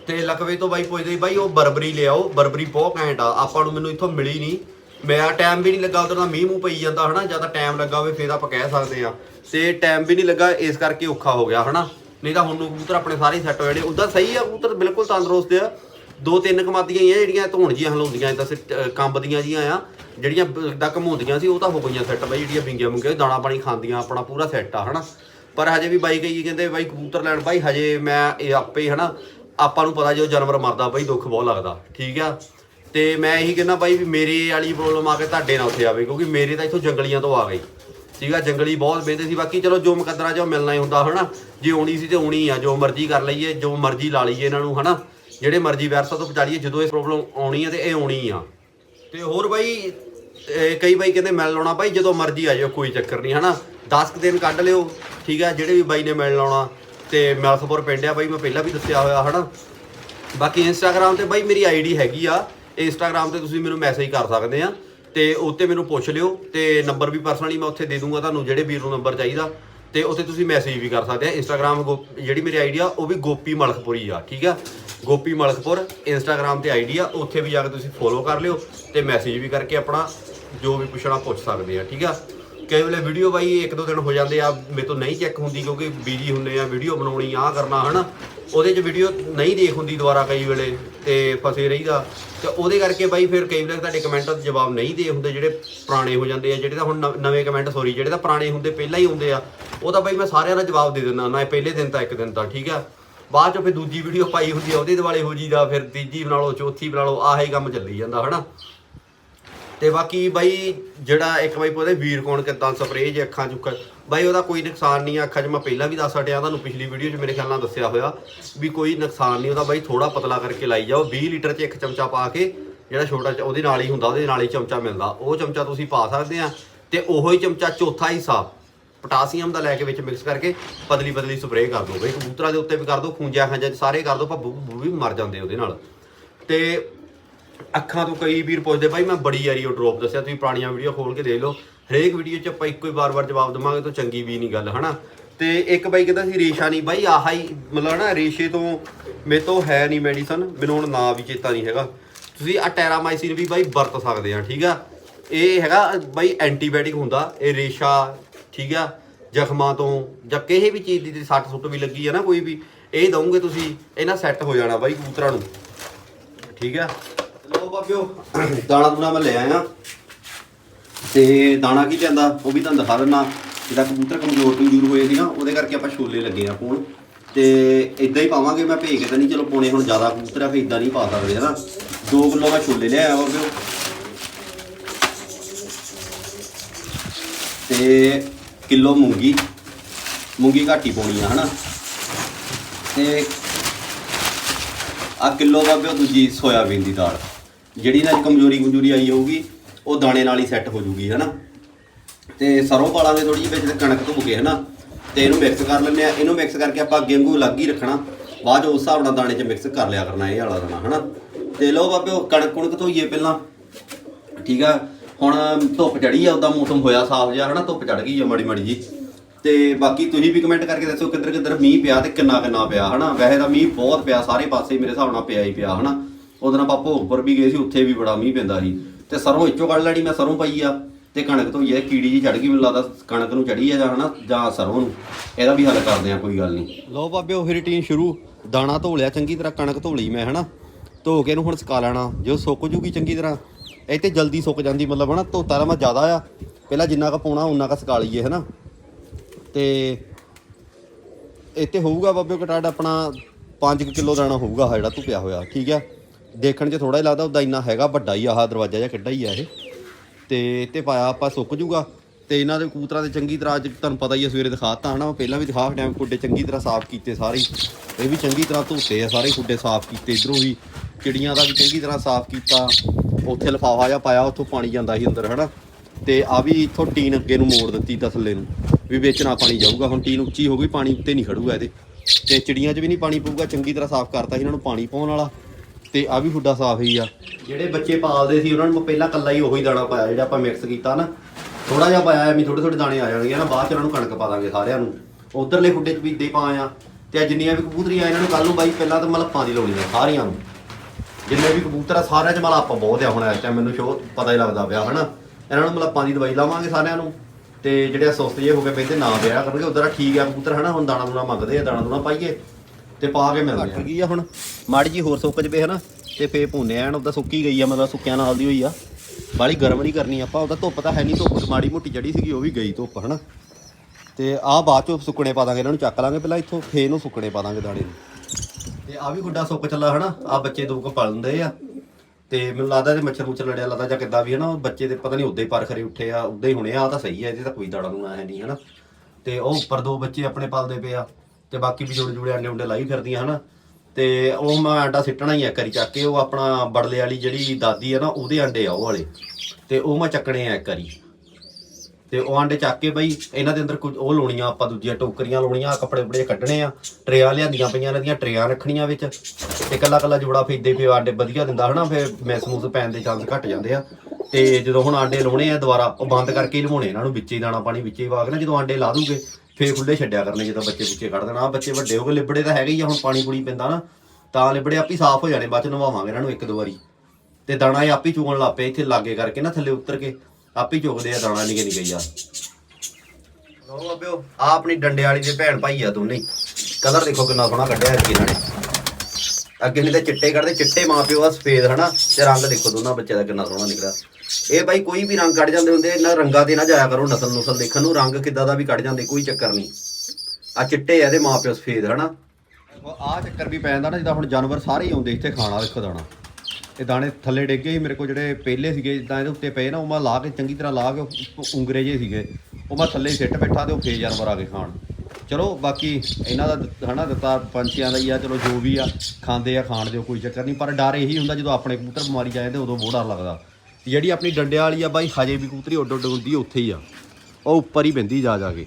ਤੇ ਲਕਵੇ ਤੋਂ ਬਾਈ ਪੁੱਛਦੇ ਬਾਈ ਉਹ ਬਰਬਰੀ ਲਿਆਓ, ਬਰਬਰੀ ਬਹੁਤ ਘੈਂਟ ਆ, ਆਪਾਂ ਨੂੰ ਮੈਨੂੰ ਇੱਥੋਂ ਮਿਲੀ ਨਹੀਂ। ਮੇਰਾ ਟਾਈਮ ਵੀ ਨਹੀਂ ਲੱਗਾ, ਉਧਰ ਦਾ ਮੀਂਹ ਮੂੰਹ ਪਈ ਜਾਂਦਾ ਹਨਾ, ਜਾਂ ਤਾਂ ਟਾਈਮ ਲੱਗਾ ਹੋਵੇ, ਫੇਰ ਆਪਾਂ ਕਹਿ ਸਕਦੇ ਆ ਤੇ ਟਾਈਮ ਵੀ ਨਹੀਂ ਲੱਗਾ, ਇਸ ਕਰਕੇ ਔਖਾ ਹੋ ਗਿਆ ਹਨਾ। ਨਹੀਂ ਤਾਂ ਹੁਣ ਨੂੰ ਕਬੂਤਰ ਆਪਣੇ ਸਾਰੇ ਸੈੱਟ ਹੋ ਜਾਣੇ। ਉਦਾਂ ਸਹੀ ਆ, ਕਬੂਤਰ ਬਿਲਕੁਲ ਤੰਦਰੁਸਤ ਆ। ਦੋ ਤਿੰਨ ਕਮਾਦੀਆਂ ਹੀ ਆ ਜਿਹੜੀਆਂ ਧੋਣ ਜੀਆਂ ਹਲਾਉਂਦੀਆਂ ਇਦਾਂ ਕੰਬਦੀਆਂ ਜੀਆਂ ਆ। ਜਿਹੜੀਆਂ ਦਾ ਹੁੰਦੀਆਂ ਸੀ, ਉਹ ਤਾਂ ਹੋ ਗਈਆਂ ਸੈੱਟ ਬਾਈ, ਜਿਹੜੀਆਂ ਬਿੰਗੀਆਂ ਮੁੰਗੀਆਂ ਦਾਣਾ ਪਾਣੀ ਖਾਂਦੀਆਂ, ਆਪਣਾ ਪੂਰਾ ਸੈੱਟ ਆ, ਹਨਾ। ਪਰ ਹਜੇ ਵੀ ਬਾਈ ਕਈ ਕਹਿੰਦੇ, ਬਾਈ ਕਬੂਤਰ ਲੈਣ, ਬਾਈ ਹਜੇ ਮੈਂ ਇਹ ਆਪੇ ਹੀ ਹਨਾ, ਆਪਾਂ ਨੂੰ ਪਤਾ ਜਦੋਂ ਜਾਨਵਰ ਮਰਦਾ, ਬਾਈ ਦੁੱਖ ਬਹੁਤ ਲੱਗਦਾ, ਠੀਕ ਆ? ਤੇ ਮੈਂ ਇਹੀ ਕਹਿੰਦਾ ਬਾਈ ਵੀ ਮੇਰੇ ਵਾਲੀ ਪ੍ਰੋਬਲਮ ਆ ਕੇ ਤੁਹਾਡੇ ਨਾਲ ਉੱਥੇ ਆਵੇ, ਕਿਉਂਕਿ ਮੇਰੇ ਤਾਂ ਇੱਥੋਂ ਜੰਗਲੀਆਂ ਤੋਂ ਆ ਗਈ ਠੀਕ ਆ, ਜੰਗਲੀ ਬਹੁਤ ਬਹਿੰਦੇ ਸੀ, ਬਾਕੀ ਚਲੋ ਜੋ ਮੁਕੱਦਰਾਂ ਜੋ ਮਿਲਣਾ ਹੀ ਹੁੰਦਾ, ਹਨਾ। ਜੇ ਆਉਣੀ ਸੀ ਤੇ ਆਉਣੀ ਆ, ਜੋ ਮਰਜ਼ੀ ਕਰ ਲਈਏ, ਜੋ ਮਰਜ਼ੀ ਲਾ ਲਈਏ ਇਹਨਾਂ ਨੂੰ, ਹਨਾ। ਜਿਹੜੇ ਮਰਜ਼ੀ ਵੈਰਸਾ ਤੋਂ ਬਚਾ ਲਈਏ, ਜਦੋਂ ਇਹ ਪ੍ਰੋਬਲਮ ਆਉਣੀ ਆ ਤੇ ਇਹ ਆਉਣੀ ਆ। ਤੇ ਹੋਰ ਬਾਈ ਕਈ ਬਾਈ ਕਹਿੰਦੇ ਮਿਲ ਲਾਉਣਾ ਬਾਈ, ਜਦੋਂ ਮਰਜ਼ੀ ਆ ਜਾਓ ਕੋਈ ਚੱਕਰ ਨਹੀਂ, ਹਨਾ? 10 ਕੁ ਦਿਨ ਕੱਢ ਲਿਓ, ਠੀਕ ਆ ਜਿਹੜੇ ਵੀ ਬਾਈ ਨੇ ਮਿਲ ਲਾਉਣਾ ਤੇ ਮਲਖਪੁਰ ਪਿੰਡ ਆ, ਬਾਈ ਮੈਂ ਪਹਿਲਾਂ ਵੀ ਦੱਸਿਆ ਹੋਇਆ, ਹਨਾ? ਬਾਕੀ ਇੰਸਟਾਗ੍ਰam ਤੇ ਬਾਈ ਮੇਰੀ ਆਈਡੀ ਹੈਗੀ ਆ ਇੰਸਟਾਗ੍ਰam ਤੇ ਤੁਸੀਂ ਮੈਨੂੰ ਮੈਸੇਜ ਕਰ ਸਕਦੇ ਆ, ਤੇ ਉੱਤੇ ਮੈਨੂੰ ਪੁੱਛ ਲਿਓ, ਤੇ ਨੰਬਰ ਵੀ ਪਰਸਨਲੀ ਮੈਂ ਉੱਥੇ ਦੇ ਦੂੰਗਾ ਤੁਹਾਨੂੰ, ਜਿਹੜੇ ਵੀਰ ਨੂੰ ਨੰਬਰ ਚਾਹੀਦਾ, ਤੇ ਉੱਥੇ ਤੁਸੀਂ ਮੈਸੇਜ ਵੀ ਕਰ ਸਕਦੇ ਆ ਇੰਸਟਾਗ੍ਰam ਜਿਹੜੀ ਮੇਰੀ ਆਈਡੀ ਆ, ਉਹ ਵੀ ਗੋਪੀ ਮਲਖਪੁਰੀ ਆ, ਠੀਕ ਆ? ਗੋਪੀ ਮਲਖਪੁਰ ਇੰਸਟਾਗ੍ਰam ਤੇ ਆਈਡੀ ਆ, ਉੱਥੇ ਵੀ ਜਾ ਕੇ ਤੁਸੀਂ ਫੋਲੋ ਕਰ ਲਿਓ, ਤੇ ਮੈਸੇਜ ਵੀ ਕਰਕੇ ਆਪਣਾ ਜੋ ਵੀ ਪੁੱਛਣਾ ਪੁੱਛ ਸਕਦੇ ਆ, ਠੀਕ ਆ? ਕਈ ਵੇਲੇ ਵੀਡੀਓ ਬਾਈ ਇੱਕ ਦੋ ਦਿਨ ਹੋ ਜਾਂਦੇ ਆ, ਮੇਰੇ ਤੋਂ ਨਹੀਂ ਚੈੱਕ ਹੁੰਦੀ ਕਿਉਂਕਿ ਬਿਜ਼ੀ ਹੁੰਦੇ ਆ ਵੀਡੀਓ ਬਣਾਉਣੀ ਆ ਕਰਨਾ, ਹਨਾ? ਉਹਦੇ 'ਚ ਵੀਡੀਓ ਨਹੀਂ ਦੇਖ ਹੁੰਦੀ ਦੁਬਾਰਾ ਕਈ ਵੇਲੇ ਤੇ ਫਸੇ ਰਹੀਦਾ। ਤੇ ਉਹਦੇ ਕਰਕੇ ਬਾਈ ਫਿਰ ਕਈ ਵੇਲੇ ਤੁਹਾਡੇ ਕਮੈਂਟਾਂ ਦੇ ਜਵਾਬ ਨਹੀਂ ਦੇ ਹੁੰਦੇ ਜਿਹੜੇ ਪੁਰਾਣੇ ਹੋ ਜਾਂਦੇ ਆ, ਜਿਹੜੇ ਤਾਂ ਹੁਣ ਨਵ- ਨਵੇਂ ਕਮੈਂਟ ਸੌਰੀ ਜਿਹੜੇ ਤਾਂ ਪੁਰਾਣੇ ਹੁੰਦੇ, ਪਹਿਲਾਂ ਹੀ ਹੁੰਦੇ ਆ, ਉਹ ਤਾਂ ਬਾਈ ਮੈਂ ਸਾਰਿਆਂ ਦਾ ਜਵਾਬ ਦੇ ਦਿੰਦਾ ਨਾ ਪਹਿਲੇ ਦਿਨ ਤਾਂ ਇੱਕ ਦਿਨ ਤਾਂ, ਠੀਕ ਆ? ਬਾਅਦ ਚੋਂ ਫਿਰ ਦੂਜੀ ਵੀਡੀਓ ਪਾਈ ਹੁੰਦੀ ਆ, ਉਹਦੇ ਦੁਆਲੇ ਹੋ ਜੀਦਾ ਫਿਰ ਤੀਜੀ ਬਣਾ ਲਓ, ਚੌਥੀ ਬਣਾ ਲਓ, ਆਹੀ ਕੰਮ ਚੱਲੀ ਜਾਂਦਾ, ਹਨਾ? ਤੇ ਬਾਕੀ ਬਾਈ ਜਿਹੜਾ ਇੱਕ ਬਾਈ ਪੁੱਛਦੇ ਵੀਰ ਕੋਣ ਕਿਦਾਂ ਸਪਰੇਅ ਜੇ ਅੱਖਾਂ ਚੁੱਕ ਬਾਈ ਉਹਦਾ ਕੋਈ ਨੁਕਸਾਨ ਨਹੀਂ ਅੱਖਾਂ 'ਚ ਮੈਂ ਪਹਿਲਾਂ ਵੀ ਦੱਸ ਹਟਿਆ, ਤੁਹਾਨੂੰ ਪਿਛਲੀ ਵੀਡੀਓ 'ਚ ਮੇਰੇ ਖਿਆਲ ਨਾਲ ਦੱਸਿਆ ਹੋਇਆ ਵੀ ਕੋਈ ਨੁਕਸਾਨ ਨਹੀਂ, ਉਹਦਾ ਬਾਈ ਥੋੜਾ ਪਤਲਾ ਕਰਕੇ ਲਾਈ ਜਾਓ 20 ਲੀਟਰ 'ਚ ਇੱਕ ਚਮਚਾ ਪਾ ਕੇ ਜਿਹੜਾ ਛੋਟਾ ਚ- ਉਹਦੇ ਨਾਲ ਹੀ ਹੁੰਦਾ, ਉਹਦੇ ਨਾਲ ਹੀ ਚਮਚਾ ਮਿਲਦਾ। ਉਹ ਚਮਚਾ ਤੁਸੀਂ ਪਾ ਸਕਦੇ ਆ ਤੇ ਉਹੋ ਹੀ ਚਮਚਾ ਚੌਥਾ ਹਿੱਸਾ ਪੋਟਾਸੀਅਮ ਦਾ ਲੈ ਕੇ ਵਿੱਚ ਮਿਕਸ ਕਰਕੇ ਪਤਲੀ ਪਤਲੀ ਸਪਰੇਅ ਕਰ ਦਿਓ। ਬਈ ਕਬੂਤਰਾਂ ਦੇ ਉੱਤੇ ਵੀ ਕਰ ਦਿਓ ਖੂੰਜਾ ਖਾਂਜਾ ਸਾਰੇ ਕਰ ਦਿਓ ਭੱਬੂ ਭੁੱਬੂ ਵੀ ਮਰ ਜਾਂਦੇ ਉਹਦੇ ਨਾਲ। ਤੇ ਅੱਖਾਂ ਤੋਂ ਕਈ ਵੀਰ ਪੁੱਛਦੇ, ਭਾਈ ਮੈਂ ਬੜੀ ਯਾਰੀ ਉਹ ਡ੍ਰੌਪ ਦੱਸਿਆ, ਤੁਸੀਂ ਪੁਰਾਣੀਆਂ ਵੀਡੀਓ ਖੋਲ ਕੇ ਦੇਖ ਲਓ। ਹਰੇਕ ਵੀਡੀਓ 'ਚ ਆਪਾਂ ਇੱਕੋ ਹੀ ਵਾਰ-ਵਾਰ ਜਵਾਬ ਦੇਵਾਂਗੇ, ਤਾਂ ਚੰਗੀ ਵੀ ਨਹੀਂ ਗੱਲ, ਹਨਾ? ਤੇ ਇੱਕ ਬਾਈ ਕਹਿੰਦਾ ਸੀ, ਰੇਸ਼ਾ ਨਹੀਂ, ਬਾਈ ਆਹਾ ਹੀ ਮਤਲਬ ਨਾ ਰੇਸ਼ੇ ਤੋਂ ਮੇਰੇ ਤੋਂ ਹੈ ਨਹੀਂ ਮੈਡੀਸਨ ਮੈਨੂੰ ਹੁਣ ਨਾਂ ਵੀ ਚੇਤਾ ਨਹੀਂ ਹੈਗਾ। ਤੁਸੀਂ ਆ ਟੈਰਾਮਾਈਸਿਨ ਵੀ ਬਾਈ ਵਰਤ ਸਕਦੇ ਆ, ਠੀਕ ਆ? ਇਹ ਹੈਗਾ ਬਾਈ ਐਂਟੀਬਾਇਓਟਿਕ ਹੁੰਦਾ, ਇਹ ਰੇਸ਼ਾ, ਠੀਕ ਆ, ਜ਼ਖਮਾਂ ਤੋਂ ਜਾਂ ਕਿਸੇ ਵੀ ਚੀਜ਼ ਦੀ ਸੱਟ ਸੁੱਟ ਵੀ ਲੱਗੀ ਆ ਨਾ ਕੋਈ ਵੀ, ਇਹ ਦਵੋਗੇ ਤੁਸੀਂ ਇਹਨਾਂ ਸੈੱਟ ਹੋ ਜਾਣਾ ਬਾਈ ਕਬੂਤਰਾਂ ਨੂੰ, ਠੀਕ ਆ? ਲੋ ਬਾਬਿਓ ਦਾਣਾ ਦੂਣਾ ਮੈਂ ਲੈ ਆਇਆ। ਤੇ ਦਾਣਾ ਕੀ ਪੈਂਦਾ ਉਹ ਵੀ ਤੁਹਾਨੂੰ ਦਿਖਾ ਦਿੰਦਾ ਜਿਹੜਾ ਕਬੂਤਰ ਕਮਜ਼ੋਰ ਕਮਜ਼ੋਰ ਹੋਏ ਸੀ ਨਾ, ਉਹਦੇ ਕਰਕੇ ਆਪਾਂ ਛੋਲੇ ਲੱਗੇ ਆ ਪਾਉਣ ਤੇ ਇਦਾਂ ਹੀ ਪਾਵਾਂਗੇ, ਮੈਂ ਭੇਜ ਕੇ ਤਾਂ ਨਹੀਂ, ਚਲੋ ਪਾਉਣੇ ਹੁਣ ਜ਼ਿਆਦਾ ਕਬੂਤਰ ਆ ਫੇ ਇਦਾਂ ਨਹੀਂ ਪਾ ਸਕਦੇ ਹਨਾ। 2 ਕਿਲੋ ਮੈਂ ਛੋਲੇ ਲਿਆਇਆ ਬਾਬਿਓ ਤੇ ਕਿਲੋ ਮੂੰਗੀ। ਮੂੰਗੀ ਘਾਟੀ ਪਾਉਣੀ ਆ ਹਨਾ। ਤੇ ਆ ਕਿਲੋ ਬਾਬਿਓ ਦੂਜੀ ਸੋਇਆਬੀਨ ਦੀ ਦਾਲ। ਜਿਹੜੀ ਨਾ ਕਮਜ਼ੋਰੀ ਕਮਜ਼ੋਰੀ ਆਈ ਹੋਊਗੀ, ਉਹ ਦਾਣੇ ਨਾਲ ਹੀ ਸੈੱਟ ਹੋ ਜੂਗੀ, ਹਨਾ? ਤੇ ਸਰੋਂ ਪਾਲਾਂਗੇ ਥੋੜੀ ਜਿਹੀ ਵਿੱਚ ਕਣਕ ਧੁੱਪ ਕੇ ਹਨਾ? ਤੇ ਇਹਨੂੰ ਮਿਕਸ ਕਰ ਲੈਂਦੇ ਆ ਇਹਨੂੰ ਮਿਕਸ ਕਰਕੇ ਆਪਾਂ ਅੱਗੇ ਵਾਂਗੂ ਅਲੱਗ ਹੀ ਰੱਖਣਾ। ਬਾਅਦ 'ਚ ਉਸ ਹਿਸਾਬ ਨਾਲ ਦਾਣੇ 'ਚ ਮਿਕਸ ਕਰ ਲਿਆ ਕਰਨਾ, ਇਹ ਵਾਲਾ ਦਾਣਾ, ਹਨਾ? ਤੇ ਲਓ ਬਾਬੇ ਉਹ ਕਣਕ ਕੁਣਕ ਧੋਈਏ ਪਹਿਲਾਂ। ਠੀਕ ਆ? ਹੁਣ ਧੁੱਪ ਚੜੀ ਆ ਉਹਦਾ ਮੌਸਮ ਹੋਇਆ ਸਾਫ਼ ਜਿਹਾ, ਹਨਾ? ਧੁੱਪ ਚੜ ਗਈ ਆ ਮਾੜੀ ਮਾੜੀ ਜੀ। ਤੇ ਬਾਕੀ ਤੁਸੀਂ ਵੀ ਕਮੈਂਟ ਕਰਕੇ ਦੱਸੋ ਕਿੱਧਰ ਕਿੱਧਰ ਮੀਂਹ ਪਿਆ ਤੇ ਕਿੰਨਾ ਕਿੰਨਾ ਪਿਆ, ਹਨਾ? ਵੈਸੇ ਤਾਂ ਮੀਂਹ ਬਹੁਤ ਪਿਆ, ਸਾਰੇ ਪਾਸੇ ਮੇਰੇ ਹਿਸਾਬ ਨਾਲ ਪਿਆ ਹੀ ਪਿਆ, ਹਨਾ? ਉਹਦੇ ਨਾਲ ਆਪਾਂ ਭੋਗਪੁਰ ਵੀ ਗਏ ਸੀ, ਉੱਥੇ ਵੀ ਬੜਾ ਮੀਂਹ ਪੈਂਦਾ ਸੀ। ਤੇ ਸਰੋਂ ਇੱਚੋਂ ਕੱਢ ਲੈਣੀ, ਮੈਂ ਸਰੋਂ ਪਾਈ ਆ। ਤੇ ਕਣਕ ਧੋਈ ਆ ਕੀੜੀ ਜੀ ਚੜ ਗਈ, ਮੈਨੂੰ ਲੱਗਦਾ ਕਣਕ ਨੂੰ ਚੜੀ ਆ ਜਾਂ ਹਨਾ, ਜਾਂ ਸਰੋਂ ਨੂੰ। ਇਹਦਾ ਵੀ ਹੱਲ ਕਰਦੇ ਆ, ਕੋਈ ਗੱਲ ਨਹੀਂ। ਲਓ ਬਾਬੇ, ਉਹ ਰੂਟੀਨ ਸ਼ੁਰੂ। ਦਾਣਾ ਧੋ ਲਿਆ, ਚੰਗੀ ਤਰ੍ਹਾਂ ਕਣਕ ਧੋ ਲਈ ਮੈਂ, ਹਨਾ। ਧੋ ਕੇ ਇਹਨੂੰ ਹੁਣ ਸੁਕਾ ਲੈਣਾ। ਜੋ ਸੁੱਕ ਜੂਗੀ ਚੰਗੀ ਤਰ੍ਹਾਂ, ਇਹ ਤੇ ਜਲਦੀ ਸੁੱਕ ਜਾਂਦੀ, ਮਤਲਬ ਹਨਾ, ਧੋਤਾ ਮੈਂ ਜ਼ਿਆਦਾ ਆ। ਪਹਿਲਾਂ ਜਿੰਨਾ ਕੁ ਪਾਉਣਾ, ਉਨਾ ਕੁ ਸੁਕਾ ਲਈਏ, ਹਨਾ। ਤੇ ਇੱਥੇ ਹੋਊਗਾ ਬਾਬੇ ਕਟਾੜ ਆਪਣਾ 5 ਕਿਲੋ ਦਾਣਾ ਹੋਊਗਾ ਜਿਹੜਾ ਧੁਪਿਆ ਹੋਇਆ, ਠੀਕ ਆ? ਦੇਖਣ 'ਚ ਥੋੜਾ ਹੀ ਲੱਗਦਾ ਉਦਾਂ ਇੰਨਾ ਹੈਗਾ ਵੱਡਾ ਹੀ ਆਹ ਦਰਵਾਜ਼ਾ ਜਿਹਾ ਕਿੱਡਾ ਹੀ ਆ ਇਹ। ਤੇ ਤੇ ਪਾਇਆ ਆਪਾਂ ਸੁੱਕ ਜੂਗਾ। ਤੇ ਇਹਨਾਂ ਦੇ ਕਬੂਤਰਾਂ ਦੇ ਚੰਗੀ ਤਰ੍ਹਾਂ ਅੱਜ ਤੁਹਾਨੂੰ ਪਤਾ ਹੀ ਹੈ ਸਵੇਰੇ ਦਿਖਾਤਾ ਹਨਾ ਮੈਂ ਪਹਿਲਾਂ ਵੀ ਦਿਖਾ ਟਾਈਮ ਕੁੱਡੇ ਚੰਗੀ ਤਰ੍ਹਾਂ ਸਾਫ਼ ਕੀਤੇ ਸਾਰੇ ਇਹ ਵੀ ਚੰਗੀ ਤਰ੍ਹਾਂ ਧੋਤੇ ਆ, ਸਾਰੇ ਕੁੱਡੇ ਸਾਫ਼ ਕੀਤੇ ਇਧਰੋਂ ਵੀ ਚਿੜੀਆਂ ਦਾ ਵੀ ਚੰਗੀ ਤਰ੍ਹਾਂ ਸਾਫ਼ ਕੀਤਾ। ਉੱਥੇ ਲਫਾਫਾ ਜਿਹਾ ਪਾਇਆ, ਉੱਥੋਂ ਪਾਣੀ ਜਾਂਦਾ ਸੀ ਅੰਦਰ ਹਨਾ। ਤੇ ਆ ਵੀ ਇੱਥੋਂ ਟੀਨ ਅੱਗੇ ਨੂੰ ਮੋੜ ਦਿੱਤੀ ਤਸਲੇ ਨੂੰ, ਵੀ ਵੇਚਣਾ ਪਾਣੀ ਜਾਊਗਾ। ਹੁਣ ਟੀਨ ਉੱਚੀ ਹੋ ਗਈ, ਪਾਣੀ ਉੱਤੇ ਨਹੀਂ ਖੜੂਗਾ ਇਹਦੇ। ਤੇ ਚਿੜੀਆਂ 'ਚ ਵੀ ਨਹੀਂ ਪਾਣੀ ਪਊਗਾ, ਚੰਗੀ ਤਰ੍ਹਾਂ ਸਾਫ਼ ਕਰਤਾ ਸੀ ਇਹਨਾਂ ਨੂੰ ਪਾਣੀ ਪਾਉਣ ਵਾਲਾ। ਤੇ ਆ ਵੀ ਹੁੱਡਾ ਸਾਫ਼ ਹੀ ਆ। ਜਿਹੜੇ ਬੱਚੇ ਪਾਲਦੇ ਸੀ, ਉਹਨਾਂ ਨੂੰ ਪਹਿਲਾਂ ਕੱਲਾ ਹੀ ਉਹੀ ਦਾਣਾ ਪਾਇਆ, ਜਿਹੜਾ ਆਪਾਂ ਮਿਕਸ ਕੀਤਾ ਨਾ। ਥੋੜਾ ਜਿਹਾ ਪਾਇਆ, ਐਵੇਂ ਥੋੜੇ ਥੋੜੇ ਦਾਣੇ ਆ ਜਾਣਗੇ ਨਾ, ਬਾਅਦ ਚ ਉਹਨਾਂ ਨੂੰ ਕਣਕ ਪਾ ਦਾਂਗੇ ਸਾਰਿਆਂ ਨੂੰ। ਉਧਰਲੇ ਖੁੱਡੇ 'ਚ ਵੀ ਇੱਦਾਂ ਪਾਇਆ ਤੇ ਆ ਜਿੰਨੀਆਂ ਵੀ ਕਬੂਤਰੀਆਂ ਇਹਨਾਂ ਨੂੰ ਕੱਲ ਨੂੰ ਬਾਈ, ਪਹਿਲਾਂ ਤਾਂ ਮਤਲਬ ਪਾਣੀ ਲਾਉਣੀ ਆ ਸਾਰੀਆਂ ਨੂੰ। ਜਿੰਨੇ ਵੀ ਕਬੂਤਰ ਆ, ਸਾਰਿਆਂ 'ਚ ਮਤਲਬ ਬਹੁਤ ਆ ਹੁਣ ਇਸ ਟਾਈਮ ਮੈਨੂੰ ਸ਼ੋਅ ਪਤਾ ਹੀ ਲੱਗਦਾ ਪਿਆ, ਹਨਾ। ਇਹਨਾਂ ਨੂੰ ਮਲੱਪਾਂ ਦੀ ਦਵਾਈ ਲਾਵਾਂਗੇ ਸਾਰਿਆਂ ਨੂੰ। ਤੇ ਜਿਹੜੇ ਸੁਸਤ ਜੇ ਹੋ ਕੇ ਪੈਂਦੇ ਨਾ ਪਿਆ ਕਰਨਗੇ। ਉਧਰ ਠੀਕ ਆ ਕਬੂਤਰ, ਹਨਾ, ਹੁਣ ਦਾਣਾ ਦੂਣਾ ਮੰਗਦੇ ਆ ਦਾਣਾ ਦੂਣਾ ਪਾਈਏ। ਤੇ ਪਾ ਕੇ ਮਿਲਦੇ ਆ। ਗਈ ਆ ਹੁਣ। ਮਾੜੀ ਜੀ ਹੋਰ ਸੁੱਕ ਜਵੇ ਹਨਾ ਤੇ ਫੇ ਭੁੰਨੇ ਐਨ ਉਹਦਾ ਸੁੱਕੀ ਗਈ ਆ ਮਤਲਬ ਸੁੱਕਿਆਂ ਨਾਲ ਦੀ ਹੋਈ ਆ। ਬਾਲੀ ਗਰਮ ਨਹੀਂ ਕਰਨੀ ਆਪਾਂ ਉਹਦਾ ਧੁੱਪ ਤਾਂ ਹੈ ਨਹੀਂ ਧੁੱਪ ਮਾੜੀ ਮੋਟੀ ਜੜੀ ਸੀਗੀ ਉਹ ਵੀ ਗਈ ਧੁੱਪ ਹਨਾ। ਤੇ ਆਹ ਬਾਅਦ ਚੋਂ ਸੁੱਕਣੇ ਪਾ ਦਾਂਗੇ ਇਹਨਾਂ ਨੂੰ ਚੱਕ ਲਾਂਗੇ ਪਹਿਲਾਂ ਇੱਥੋਂ ਫੇਰ ਇਹਨੂੰ ਸੁੱਕਣੇ ਪਾ ਦਾਂਗੇ ਦਾਣੇ ਨੂੰ। ਤੇ ਆ ਵੀ ਗੁੱਡਾ ਸੁੱਕ ਚੱਲਾ ਹਨਾ ਆ ਬੱਚੇ ਦੋ ਕੁ ਪਲ ਹੁੰਦੇ ਆ। ਤੇ ਮੈਨੂੰ ਲੱਗਦਾ ਇਹ ਮੱਛਰ ਮੁੱਛਰ ਲੜਿਆ ਲੱਗਦਾ ਜਾਂ ਕਿੱਦਾਂ ਵੀ ਹਨਾ ਬੱਚੇ ਦੇ ਪਤਾ ਨਹੀਂ ਉਦਾਂ ਹੀ ਪਰ ਖਰੇ ਉੱਠੇ ਆ ਉਦਾਂ ਹੀ ਹੁਣੇ ਆ ਆਹ ਤਾਂ ਸਹੀ ਆ ਇਹਦੇ ਤਾਂ ਕੋਈ ਦਾੜਾ ਨੂੰ ਹੈ ਨਹੀਂ ਹਨਾ। ਤੇ ਉਹ ਉੱਪਰ ਦੋ ਬੱਚੇ ਆਪਣੇ ਪਲਦੇ ਪਏ ਆ ਤੇ ਬਾਕੀ ਵੀ ਜੋੜੇ ਜੋੜੇ ਆਂਡੇ ਉਂਡੇ ਲਾਈ ਫਿਰਦੀਆਂ, ਹਨਾ? ਤੇ ਉਹ ਮੈਂ ਆਂਡਾ ਸਿੱਟਣਾ ਹੀ ਆ ਕਰੀ ਚੱਕ ਕੇ, ਉਹ ਆਪਣਾ ਬੜਲੇ ਵਾਲੀ ਜਿਹੜੀ ਦਾਦੀ ਆ ਨਾ, ਉਹਦੇ ਆਂਡੇ ਆ ਉਹ ਵਾਲੇ। ਤੇ ਉਹ ਮੈਂ ਚੱਕਣੇ ਆ ਇੱਕ ਵਾਰੀ। ਤੇ ਉਹ ਆਂਡੇ ਚੱਕ ਕੇ ਬਈ, ਇਹਨਾਂ ਦੇ ਅੰਦਰ ਕੁਝ ਉਹ ਲਾਉਣੀਆਂ, ਆਪਾਂ ਦੂਜੀਆਂ ਟੋਕਰੀਆਂ ਲਾਉਣੀਆਂ, ਕੱਪੜੇ ਬੜੇ ਕੱਢਣੇ ਆ। ਟਰੇਆਂ ਲਿਆਂਦੀਆਂ ਪਈਆਂ ਇਹਨਾਂ ਦੀਆਂ, ਟਰੇਆਂ ਰੱਖਣੀਆਂ ਵਿੱਚ। ਤੇ ਕੱਲਾ ਕੱਲਾ ਜੋੜਾ ਫੇਦੇ ਪਿਓ ਆਂਡੇ ਵਧੀਆ ਦਿੰਦਾ, ਹਨਾ? ਫਿਰ ਮੈਸ ਮੂਸ ਪੈਣ ਦੇ ਚਾਂਸ ਘਟ ਜਾਂਦੇ ਆ। ਤੇ ਜਦੋਂ ਹੁਣ ਆਂਡੇ ਲਾਉਣੇ ਆ ਦੁਬਾਰਾ, ਉਹ ਬੰਦ ਕਰਕੇ ਹੀ ਲਵਾਉਣੇ ਇਹਨਾਂ ਨੂੰ, ਵਿੱਚੇ ਹੀ ਦਾਣਾ ਪਾਣੀ ਵਿੱਚੇ ਹੀ ਵਾਗਣਾ ਜਦੋਂ ਆਂਡੇ ਲਾ ਦੂਗੇ ਫੇਰ ਖੁੱਲੇ ਛੱਡਿਆ ਕਰਨੇ ਜਦੋਂ ਬੱਚੇ ਬੁੱਚੇ ਕੱਢ ਦੇਣਾ। ਆ ਬੱਚੇ ਵੱਡੇ ਹੋ ਗਏ, ਲਿਬੜੇ ਤਾਂ ਹੈਗੇ ਹੀ ਆ, ਹੁਣ ਪਾਣੀ ਪੂਣੀ ਪੈਂਦਾ ਨਾ। ਤਾਂ ਲਿਬੜੇ ਆਪੀ ਸਾਫ਼ ਹੋ ਜਾਣੇ, ਬਾਅਦ ਚ ਨਵਾਵਾਂਗੇ ਇਹਨਾਂ ਨੂੰ ਇੱਕ ਦੋ ਵਾਰੀ। ਤੇ ਦਾਣਾ ਇਹ ਆਪੀ ਚੁਗਣ ਲੱਗ ਪਏ, ਇੱਥੇ ਲਾਗੇ ਕਰਕੇ ਨਾ, ਥੱਲੇ ਉਤਰ ਕੇ। ਆਪੀ ਚੁਗਦੇ ਆ ਦਾਣਾ, ਨਿਕੇ ਨਿਕੇ ਯਾਰ ਲੋ ਬਾਬਿਓ ਆ ਆਪਣੀ ਡੰਡੇ ਵਾਲੀ ਦੇ ਭੈਣ ਭਾਈ ਆ ਦੋਨੇ ਕਲਰ ਦੇਖੋ ਕਿੰਨਾ ਸੋਹਣਾ ਕੱਢਿਆ ਹੈ ਇਹਨਾਂ ਨੇ। ਅੱਗੇ ਨਹੀਂ ਤਾਂ ਚਿੱਟੇ ਕੱਢਦੇ, ਚਿੱਟੇ ਮਾਪਿਓ ਆ ਸਫੇਦ, ਹਨਾ? ਤੇ ਰੰਗ ਦੇਖੋ ਦੋਨਾਂ ਬੱਚਿਆਂ ਦਾ ਕਿੰਨਾ ਸੋਹਣਾ ਨਿਕਲਿਆ। ਇਹ ਬਾਈ ਕੋਈ ਵੀ ਰੰਗ ਕੱਢ ਜਾਂਦੇ ਹੁੰਦੇ, ਇਹਨਾਂ ਰੰਗਾਂ ਤੇ ਨਾ ਜਾਇਆ ਕਰੋ ਨਸਲ ਨੁਸਲ ਦੇਖਣ ਨੂੰ। ਰੰਗ ਕਿੱਦਾਂ ਦਾ ਵੀ ਕੱਢ ਜਾਂਦੇ, ਕੋਈ ਚੱਕਰ ਨਹੀਂ। ਆ ਚਿੱਟੇ ਆ ਇਹਦੇ ਮਾਪਿਓ ਸਫੇਦ, ਹਨਾ? ਆ ਚੱਕਰ ਵੀ ਪੈ ਜਾਂਦਾ ਨਾ, ਜਿੱਦਾਂ ਹੁਣ ਜਾਨਵਰ ਸਾਰੇ ਹੀ ਆਉਂਦੇ ਇੱਥੇ ਖਾਣਾ ਦੇਖੋ ਦਾਣਾ। ਇਹ ਦਾਣੇ ਥੱਲੇ ਡਿੱਗੇ ਸੀ, ਮੇਰੇ ਕੋਲ ਜਿਹੜੇ ਪਹਿਲੇ ਸੀਗੇ, ਜਿੱਦਾਂ ਇਹਦੇ ਉੱਤੇ ਪਏ ਨਾ, ਉਹ ਮੈਂ ਲਾ ਕੇ ਚੰਗੀ ਤਰ੍ਹਾਂ ਲਾ ਕੇ ਉਂਗਰੇ ਜੇ ਸੀਗੇ। ਉਹ ਮੈਂ ਥੱਲੇ ਸਿੱਟ ਬੈਠਾ ਤੇ ਉਹ ਫੇਰ ਜਾਨਵਰ ਆ ਕੇ ਖਾਣ। ਚਲੋ, ਬਾਕੀ ਇਹਨਾਂ ਦਾ ਦਿੱਤ- ਹਨਾ, ਦਿੱਤਾ ਪੰਛੀਆਂ ਦਾ ਹੀ ਆ, ਚਲੋ, ਜੋ ਵੀ ਆ, ਖਾਂਦੇ ਆ, ਖਾਣ ਦਿਓ, ਕੋਈ ਚੱਕਰ ਨਹੀਂ, ਪਰ ਡਰ ਇਹੀ ਹੁੰਦਾ ਜਦੋਂ ਆਪਣੇ ਕਬੂਤਰ ਬਿਮਾਰੀ ਜਾਏ ਤੇ ਉਦੋਂ ਬਹੁਤ ਡਰ ਲੱਗਦਾ। ਜਿਹੜੀ ਆਪਣੀ ਡੰਡਿਆਂ ਵਾਲੀ ਆ, ਬਾਈ, ਹਜੇ ਵੀ ਕਬੂਤਰੀ ਉੱਡ ਉੱਡ ਹੁੰਦੀ ਉੱਥੇ ਹੀ ਆ। ਉਹ ਉੱਪਰ ਹੀ ਬਹਿੰਦੀ ਜਾ ਜਾ ਕੇ।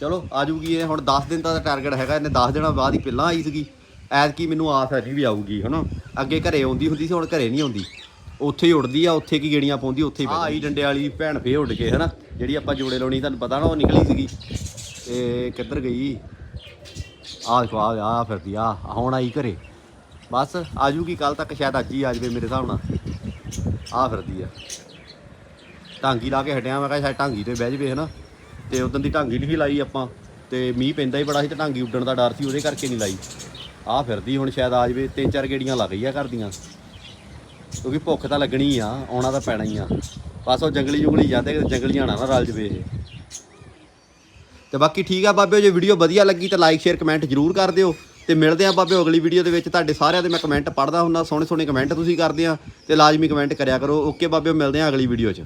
ਚਲੋ, ਆ ਜੂਗੀ ਇਹ, ਹੁਣ 10 ਦਿਨ ਦਾ ਟਾਰਗੇਟ ਹੈਗਾ, ਇਹਨੇ 10 ਦਿਨਾਂ ਬਾਅਦ ਹੀ ਪਹਿਲਾਂ ਆਈ ਸੀਗੀ। ਐਤਕੀ ਮੈਨੂੰ ਆਸ ਹੈ ਜੀ ਵੀ ਆਊਗੀ, ਹਨਾ। ਅੱਗੇ ਘਰੇ ਆਉਂਦੀ ਹੁੰਦੀ ਸੀ, ਹੁਣ ਘਰੇ ਨਹੀਂ ਆਉਂਦੀ। ਉੱਥੇ ਹੀ ਉੜਦੀ ਆ ਉੱਥੇ ਕੀ ਗੇੜੀਆਂ ਪਾਉਂਦੀ ਉੱਥੇ ਹੀ ਆ ਆਈ ਡੰਡੇ ਵਾਲੀ ਭੈਣ ਫੇ ਉੱਡ ਕੇ ਹਨਾ? ਜਿਹੜੀ ਆਪਾਂ ਜੋੜੇ ਲਾਉਣੀ ਤੁਹਾਨੂੰ ਪਤਾ ਨਾ ਉਹ ਨਿਕਲੀ ਸੀਗੀ। ਤੇ ਕਿੱਧਰ ਗਈ? ਆ ਦੇਖੋ ਆ ਆ ਫਿਰਦੀ ਆ ਹੁਣ ਆਈ ਘਰੇ। ਬਸ ਆ ਜੂਗੀ ਕੱਲ ਤੱਕ ਸ਼ਾਇਦ ਅੱਜ ਹੀ ਆ ਜਾਵੇ ਮੇਰੇ ਹਿਸਾਬ ਨਾਲ। ਆ ਫਿਰਦੀ ਆ। ਟਾਂਗੀ ਲਾ ਕੇ ਹਟਿਆ ਮੈਂ ਕਿਹਾ ਸ਼ਾਇਦ ਟਾਂਗੀ ਤੇ ਬਹਿ ਜਵੇ ਹਨਾ? ਤੇ ਉਦੋਂ ਦੀ ਟਾਂਗੀ ਨਹੀਂ ਲਾਈ ਆਪਾਂ। ਤੇ ਮੀਂਹ ਪੈਂਦਾ ਹੀ ਬੜਾ ਸੀ ਤੇ ਟਾਂਗੀ ਉੱਡਣ ਦਾ ਡਰ ਸੀ ਉਹਦੇ ਕਰਕੇ ਨਹੀਂ ਲਾਈ। ਆ ਫਿਰਦੀ ਹੁਣ ਸ਼ਾਇਦ ਆ ਜਵੇ ਤਿੰਨ ਚਾਰ ਗੇੜੀਆਂ ਲੱਗ ਗਈਆਂ ਕਰਦੀਆਂ ਕਿਉਂਕਿ ਭੁੱਖ ਤਾਂ ਲੱਗਣੀ ਆ, ਆਉਣਾ ਤਾਂ ਪੈਣਾ ਹੀ ਆ। ਬਸ ਉਹ ਜੰਗਲੀ ਜੁਗਲੀ ਜਾਂਦੇ ਕਿ ਜੰਗਲੀ ਜਾਣਾ ਨਾ ਰਲ ਜਵੇ ਇਹ ਤੇ ਬਾਕੀ ਠੀਕ ਆ ਬਾਬਿਓ, ਜੇ ਵੀਡੀਓ ਵਧੀਆ ਲੱਗੀ ਤਾਂ ਲਾਈਕ ਸ਼ੇਅਰ ਕਮੈਂਟ ਜਰੂਰ ਕਰ ਦਿਓ। ਤੇ ਮਿਲਦੇ ਆ ਬਾਬਿਓ ਅਗਲੀ ਵੀਡੀਓ ਦੇ ਵਿੱਚ। ਤੁਹਾਡੇ ਸਾਰਿਆਂ ਦੇ ਮੈਂ ਕਮੈਂਟ ਪੜ੍ਹਦਾ ਹੁੰਦਾ ਸੋਹਣੇ ਸੋਹਣੇ ਕਮੈਂਟ ਤੁਸੀਂ ਕਰਦੇ ਆ। ਤੇ ਲਾਜ਼ਮੀ ਕਮੈਂਟ ਕਰਿਆ ਕਰੋ। ਓਕੇ ਬਾਬਿਓ, ਮਿਲਦੇ ਆ ਅਗਲੀ ਵੀਡੀਓ 'ਚ।